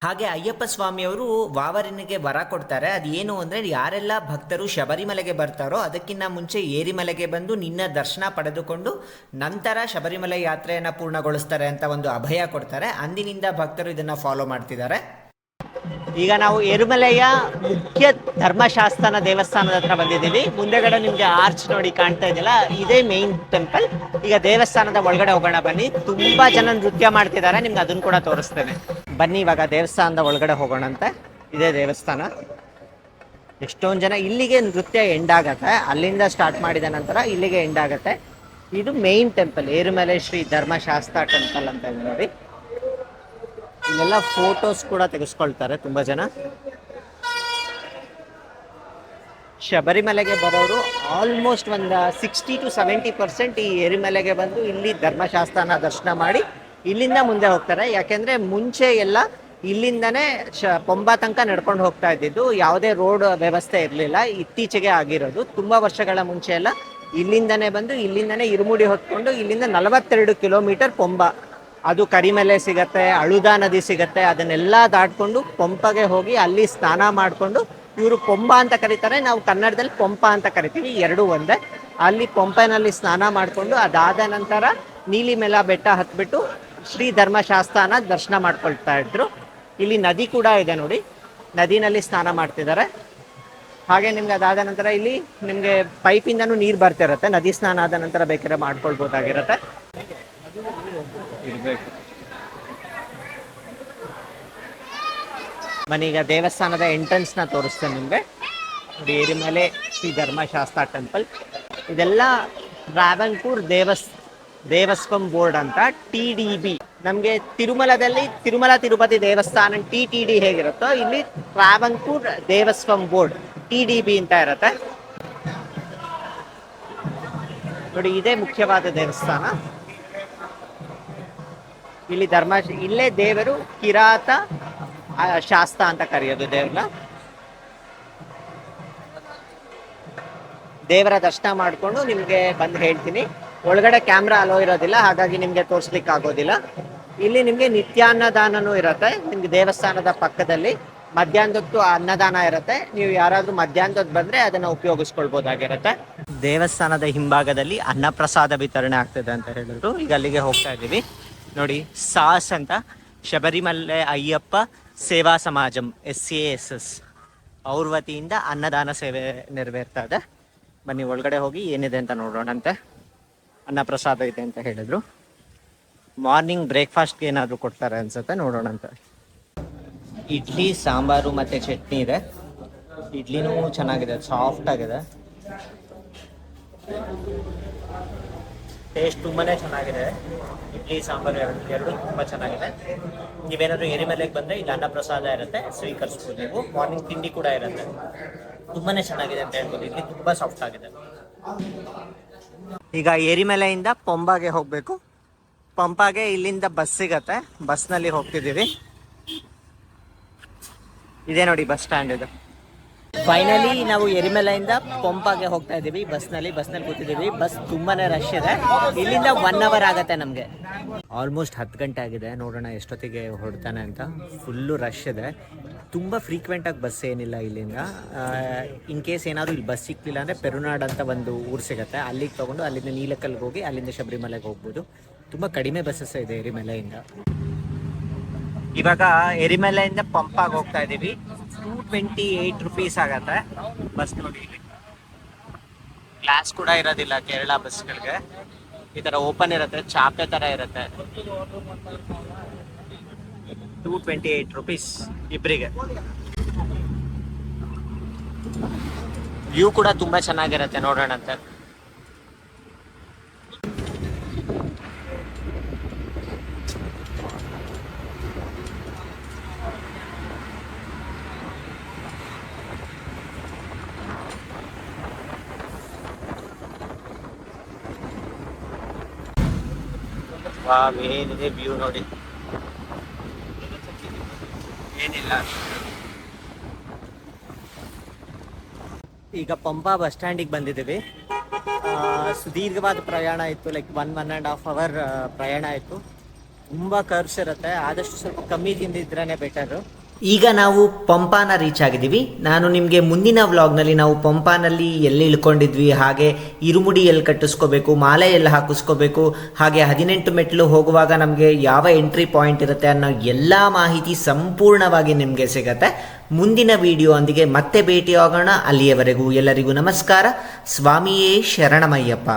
ಹಾಗೆ ಅಯ್ಯಪ್ಪ ಸ್ವಾಮಿಯವರು ವಾವರನಿಗೆ ವರ ಕೊಡ್ತಾರೆ. ಅದು ಏನು ಅಂದರೆ ಯಾರೆಲ್ಲ ಭಕ್ತರು ಶಬರಿಮಲೆಗೆ ಬರ್ತಾರೋ ಅದಕ್ಕಿಂತ ಮುಂಚೆ ಏರಿಮಲೆಗೆ ಬಂದು ನಿನ್ನ ದರ್ಶನ ಪಡೆದುಕೊಂಡು ನಂತರ ಶಬರಿಮಲೆ ಯಾತ್ರೆಯನ್ನು ಪೂರ್ಣಗೊಳಿಸ್ತಾರೆ ಅಂತ ಒಂದು ಅಭಯ ಕೊಡ್ತಾರೆ. ಅಂದಿನಿಂದ ಭಕ್ತರು ಇದನ್ನು ಫಾಲೋ ಮಾಡ್ತಿದ್ದಾರೆ. ಈಗ ನಾವು ಎರುಮಲೆಯ ಮುಖ್ಯ ಧರ್ಮಶಾಸ್ತ್ರನ ದೇವಸ್ಥಾನದ ಹತ್ರ ಬಂದಿದ್ದೀವಿ. ಮುಂದೆಗಡೆ ನಿಮ್ಗೆ ಆರ್ಚ್ ನೋಡಿ ಕಾಣ್ತಾ ಇದೆಯಲ್ಲ, ಇದೇ ಮೇನ್ ಟೆಂಪಲ್ ಈಗ ದೇವಸ್ಥಾನದ ಒಳಗಡೆ ಹೋಗೋಣ, ಬನ್ನಿ. ತುಂಬಾ ಜನ ನೃತ್ಯ ಮಾಡ್ತಿದ್ದಾರೆ, ನಿಮ್ಗೆ ಅದನ್ನು ಕೂಡ ತೋರಿಸ್ತೇನೆ. ಬನ್ನಿ, ಇವಾಗ ದೇವಸ್ಥಾನದ ಒಳಗಡೆ ಹೋಗೋಣಂತೆ. ಇದೇ ದೇವಸ್ಥಾನ. ಎಷ್ಟೊಂದು ಜನ, ಇಲ್ಲಿಗೆ ನೃತ್ಯ ಎಂಡ್ ಆಗತ್ತೆ. ಅಲ್ಲಿಂದ ಸ್ಟಾರ್ಟ್ ಮಾಡಿದ ನಂತರ ಇಲ್ಲಿಗೆ ಎಂಡ್ ಆಗತ್ತೆ. ಇದು main temple ಏರುಮಲೆ Shri Dharmashastra temple ಅಂತ ನೋಡಿ. ಇಲ್ಲೆಲ್ಲ ಫೋಟೋಸ್ ಕೂಡ ತೆಗೆಸ್ಕೊಳ್ತಾರೆ ತುಂಬಾ ಜನ. ಶಬರಿಮಲೆಗೆ ಬರೋರು ಆಲ್ಮೋಸ್ಟ್ ಒಂದು ಸಿಕ್ಸ್ಟಿ ಟು ಸೆವೆಂಟಿ ಪರ್ಸೆಂಟ್ ಈ ಎರಿಮಲೆಗೆ ಬಂದು ಇಲ್ಲಿ ಧರ್ಮಶಾಸ್ತ್ರನ ದರ್ಶನ ಮಾಡಿ ಇಲ್ಲಿಂದ ಮುಂದೆ ಹೋಗ್ತಾರೆ. ಯಾಕೆಂದ್ರೆ ಮುಂಚೆ ಎಲ್ಲ ಇಲ್ಲಿಂದನೇ ಶ ಪೊಂಬ ತನಕ ನಡ್ಕೊಂಡು ಹೋಗ್ತಾ ಇದ್ದಿದ್ದು. ಯಾವುದೇ ರೋಡ್ ವ್ಯವಸ್ಥೆ ಇರಲಿಲ್ಲ. ಇತ್ತೀಚೆಗೆ ಆಗಿರೋದು. ತುಂಬ ವರ್ಷಗಳ ಮುಂಚೆ ಎಲ್ಲ ಇಲ್ಲಿಂದನೇ ಬಂದು ಇಲ್ಲಿಂದನೇ ಇರುಮುಡಿ ಹೊತ್ಕೊಂಡು ಇಲ್ಲಿಂದ ನಲವತ್ತೆರಡು ಕಿಲೋಮೀಟರ್ ಪೊಂಬಾ ಅದು ಕರಿಮಲೆ ಸಿಗತ್ತೆ, ಅಳುದಾ ನದಿ ಸಿಗತ್ತೆ, ಅದನ್ನೆಲ್ಲ ದಾಟ್ಕೊಂಡು ಪಂಪಗೆ ಹೋಗಿ ಅಲ್ಲಿ ಸ್ನಾನ ಮಾಡಿಕೊಂಡು ಇವರು ಪೊಂಬ ಅಂತ ಕರೀತಾರೆ, ನಾವು ಕನ್ನಡದಲ್ಲಿ ಪೊಂಪ ಅಂತ ಕರಿತೀವಿ, ಎರಡು ಒಂದೇ. ಅಲ್ಲಿ ಪೊಂಪೆನಲ್ಲಿ ಸ್ನಾನ ಮಾಡಿಕೊಂಡು ಅದಾದ ನಂತರ ನೀಲಿಮೆಲ ಬೆಟ್ಟ ಹತ್ಬಿಟ್ಟು ಶ್ರೀ ಧರ್ಮಶಾಸ್ತ್ರನ ದರ್ಶನ ಮಾಡ್ಕೊಳ್ತಾ ಇದ್ರು. ಇಲ್ಲಿ ನದಿ ಕೂಡ ಇದೆ ನೋಡಿ, ನದಿನಲ್ಲಿ ಸ್ನಾನ ಮಾಡ್ತಿದ್ದಾರೆ. ಹಾಗೆ ನಿಮ್ಗೆ ಅದಾದ ನಂತರ ಇಲ್ಲಿ ನಿಮ್ಗೆ ಪೈಪಿಂದನೂ ನೀರು ಬರ್ತಿರತ್ತೆ, ನದಿ ಸ್ನಾನ ಆದ ನಂತರ ಬೇಕಾದ್ರೆ ಮಾಡ್ಕೊಳ್ಬೋದಾಗಿರತ್ತೆ. ಮನೀಗ ದೇವಸ್ಥಾನದ ಎಂಟ್ರೆನ್ಸ್ನ ತೋರಿಸ್ತೇನೆ ನಿಮ್ಗೆ. ನೋಡಿ ಏರಿ ಮೇಲೆ ಶ್ರೀ ಧರ್ಮಶಾಸ್ತ್ರ ಟೆಂಪಲ್. ಇದೆಲ್ಲ ರಾವಂಕೂರ್ ದೇವಸ್, ದೇವಸ್ವಂ ಬೋರ್ಡ್ ಅಂತ ಟಿ ಡಿ ಬಿ. ನಮಗೆ ತಿರುಮಲದಲ್ಲಿ ತಿರುಮಲ ತಿರುಪತಿ ದೇವಸ್ಥಾನ ಟಿ ಟಿ ಡಿ ಹೇಗಿರುತ್ತೋ ಇಲ್ಲಿ Travancore Devaswom board T D B ಅಂತ ಇರುತ್ತೆ. ನೋಡಿ, ಇದೇ ಮುಖ್ಯವಾದ ದೇವಸ್ಥಾನ. ಇಲ್ಲಿ ಧರ್ಮ, ಇಲ್ಲೇ ದೇವರು ಕಿರಾತ ಶಾಸ್ತ ಅಂತ ಕರೆಯೋದು ದೇವ್ರನ್ನ. ದೇವರ ದರ್ಶನ ಮಾಡಿಕೊಂಡು ನಿಮಗೆ ಬಂದು ಹೇಳ್ತೀನಿ. ಒಳಗಡೆ ಕ್ಯಾಮ್ರಾ ಅಲೋ ಇರೋದಿಲ್ಲ, ಹಾಗಾಗಿ ನಿಮಗೆ ತೋರಿಸ್ಲಿಕ್ಕೆ ಆಗೋದಿಲ್ಲ ಇಲ್ಲಿ ನಿಮಗೆ ನಿತ್ಯಾನ್ನದಾನನೂ ಇರುತ್ತೆ, ನಿಮ್ಗೆ ದೇವಸ್ಥಾನದ ಪಕ್ಕದಲ್ಲಿ. ಮಧ್ಯಾಹ್ನದೊತ್ತು ಅನ್ನದಾನ ಇರುತ್ತೆ, ನೀವು ಯಾರಾದ್ರೂ ಮಧ್ಯಾಹ್ನದ ಬಂದ್ರೆ ಅದನ್ನ ಉಪಯೋಗಿಸ್ಕೊಳ್ಬೋದಾಗಿರತ್ತೆ. ದೇವಸ್ಥಾನದ ಹಿಂಭಾಗದಲ್ಲಿ ಅನ್ನಪ್ರಸಾದ ವಿತರಣೆ ಆಗ್ತದೆ ಅಂತ ಹೇಳಿದ್ರು. ಈಗ ಅಲ್ಲಿಗೆ ಹೋಗ್ತಾ ಇದ್ದೀವಿ. ನೋಡಿ, ಸಾಸ್ ಅಂತ Sabarimala Ayyappa Seva Samajam, S C S S. ಅವ್ರ ವತಿಯಿಂದ ಅನ್ನದಾನ ಸೇವೆ ನೆರವೇರ್ತಾ ಇದೆ. ಬನ್ನಿ, ಒಳಗಡೆ ಹೋಗಿ ಏನಿದೆ ಅಂತ ನೋಡೋಣಂತೆ. ಅನ್ನ ಪ್ರಸಾದ ಇದೆ ಅಂತ ಹೇಳಿದ್ರು. ಮಾರ್ನಿಂಗ್ ಬ್ರೇಕ್ಫಾಸ್ಟ್ಗೆ ಏನಾದರೂ ಕೊಡ್ತಾರೆ ಅನ್ಸುತ್ತೆ ನೋಡೋಣಂತೆ. ಇಡ್ಲಿ, ಸಾಂಬಾರು ಮತ್ತೆ ಚಟ್ನಿ ಇದೆ. ಇಡ್ಲಿನೂ ಚೆನ್ನಾಗಿದೆ, ಸಾಫ್ಟ್ ಆಗಿದೆ. ಟೇಸ್ಟ್ ತುಂಬಾನೇ ಚೆನ್ನಾಗಿದೆ. ಇಡ್ಲಿ, ಸಾಂಬಾರು ಎರಡು ಎರಡು ತುಂಬಾ ಚೆನ್ನಾಗಿದೆ. ನೀವೇನಾದ್ರೂ ಎರಿಮಲೆಗೆ ಬಂದ್ರೆ ಇಲ್ಲಿ ಅನ್ನ ಪ್ರಸಾದ ಇರುತ್ತೆ, ಸ್ವೀಕರಿಸ್ಬೋದು ನೀವು. ಮಾರ್ನಿಂಗ್ ತಿಂಡಿ ಕೂಡ ಇರುತ್ತೆ. ತುಂಬಾನೇ ಚೆನ್ನಾಗಿದೆ ಅಂತ ಹೇಳ್ಬೋದು. ಇಲ್ಲಿ ತುಂಬಾ ಸಾಫ್ಟ್ ಆಗಿದೆ. ಈಗ ಎರಿಮಲೆಯಿಂದ ಪಂಬಾಗೆ ಹೋಗ್ಬೇಕು. ಪಂಪಾಗೆ ಇಲ್ಲಿಂದ ಬಸ್ ಸಿಗತ್ತೆ. ಬಸ್ನಲ್ಲಿ ಹೋಗ್ತಿದ್ದೀವಿ. ಇದೇ ನೋಡಿ ಬಸ್ ಸ್ಟ್ಯಾಂಡ್ ಇದು. ಫೈನಲಿ ನಾವು ಎರಿಮೆಲೆಯಿಂದ ಪಂಪಾಗೆ ಹೋಗ್ತಾ ಇದ್ದೀವಿ. ಬಸ್ನಲ್ಲಿ ಬಸ್ನಲ್ಲಿ ಕೂತಿದ್ದೀವಿ. ಬಸ್ ತುಂಬಾನೇ ರಶ್ ಇದೆ. ಇಲ್ಲಿಂದ ಒನ್ ಅವರ್ ಆಗತ್ತೆ ನಮಗೆ. ಆಲ್ಮೋಸ್ಟ್ ಹತ್ತು ಗಂಟೆ ಆಗಿದೆ. ನೋಡೋಣ ಎಷ್ಟೊತ್ತಿಗೆ ಹೊರಡ್ತಾನೆ ಅಂತ. ಫುಲ್ಲು ರಶ್ ಇದೆ. ತುಂಬ ಫ್ರೀಕ್ವೆಂಟಾಗಿ ಬಸ್ ಏನಿಲ್ಲ ಇಲ್ಲಿಂದ. ಇನ್ ಕೇಸ್ ಏನಾದರೂ ಇಲ್ಲಿ ಬಸ್ ಸಿಕ್ಲಿಲ್ಲ ಅಂದರೆ ಪೆರುನಾಡ್ ಅಂತ ಒಂದು ಊರು ಸಿಗುತ್ತೆ. ಅಲ್ಲಿಗೆ ತೊಗೊಂಡು ಅಲ್ಲಿಂದ ನೀಲಕಲ್ಗೆ ಹೋಗಿ ಅಲ್ಲಿಂದ ಶಬರಿಮಲೆಗೆ ಹೋಗ್ಬೋದು. ತುಂಬ ಕಡಿಮೆ ಬಸ್ಸಸ್ ಇದೆ ಎರಿಮೆಲೆಯಿಂದ. ಇವಾಗ ಎರಿಮೆಲೆಯಿಂದ ಪಂಪಾಗಿ ಹೋಗ್ತಾ ಇದೀವಿ ಟೂ ಟ್ವೆಂಟಿ ಏಯ್ಟ್ ರುಪೀಸ್ ಆಗತ್ತೆ ಬಸ್ ನೋಡಿ ಗ್ಲಾಸ್ ಕೂಡ ಇರೋದಿಲ್ಲ ಕೇರಳ ಬಸ್ಗಳಿಗೆ ಈ ತರ ಓಪನ್ ಇರುತ್ತೆ, ಚಾಪೆ ತರ ಇರುತ್ತೆ. ಟೂ ಟ್ವೆಂಟಿ ಏಯ್ಟ್ ರುಪೀಸ್ ಇಬ್ಬರಿಗೆ ವ್ಯೂ ಕೂಡ ತುಂಬಾ ಚೆನ್ನಾಗಿರುತ್ತೆ ನೋಡೋಣಂತೆ. ವಾವ್ ಏನಿದೆ ವ್ಯೂ ನೋಡಿ. ಏನಿಲ್ಲ. ಈಗ ಪಂಪಾ ಬಸ್ ಸ್ಟ್ಯಾಂಡಿಗೆ ಬಂದಿದ್ದೀವಿ. ಸುದೀರ್ಘವಾದ ಪ್ರಯಾಣ ಇತ್ತು like one one and half hour ಪ್ರಯಾಣ ಇತ್ತು. ತುಂಬ ಕರ್ಸ್ ಇರುತ್ತೆ, ಆದಷ್ಟು ಸ್ವಲ್ಪ ಕಮ್ಮಿ ತಿಂದಿದ್ರೇ ಬೆಟರು ಈಗ ನಾವು ಪಂಪಾನ ರೀಚ್ ಆಗಿದ್ದೀವಿ. ನಾನು ನಿಮಗೆ ಮುಂದಿನ ವ್ಲಾಗ್ನಲ್ಲಿ ನಾವು ಪಂಪಾನಲ್ಲಿ ಎಲ್ಲಿ ಇಳ್ಕೊಂಡಿದ್ವಿ, ಹಾಗೆ ಇರುಮುಡಿ ಎಲ್ಲಿ ಕಟ್ಟಿಸ್ಕೋಬೇಕು ಮಾಲೆ ಎಲ್ಲಿ ಹಾಕಿಸ್ಕೋಬೇಕು, ಹಾಗೆ ಹದಿನೆಂಟು ಮೆಟ್ಲು ಹೋಗುವಾಗ ನಮಗೆ ಯಾವ ಎಂಟ್ರಿ ಪಾಯಿಂಟ್ ಇರುತ್ತೆ ಅನ್ನೋ ಎಲ್ಲ ಮಾಹಿತಿ ಸಂಪೂರ್ಣವಾಗಿ ನಿಮಗೆ ಸಿಗತ್ತೆ. ಮುಂದಿನ ವಿಡಿಯೋಂದಿಗೆ ಮತ್ತೆ ಭೇಟಿಯಾಗೋಣ. ಅಲ್ಲಿಯವರೆಗೂ ಎಲ್ಲರಿಗೂ ನಮಸ್ಕಾರ. ಸ್ವಾಮಿಯೇ ಶರಣಮಯ್ಯಪ್ಪ.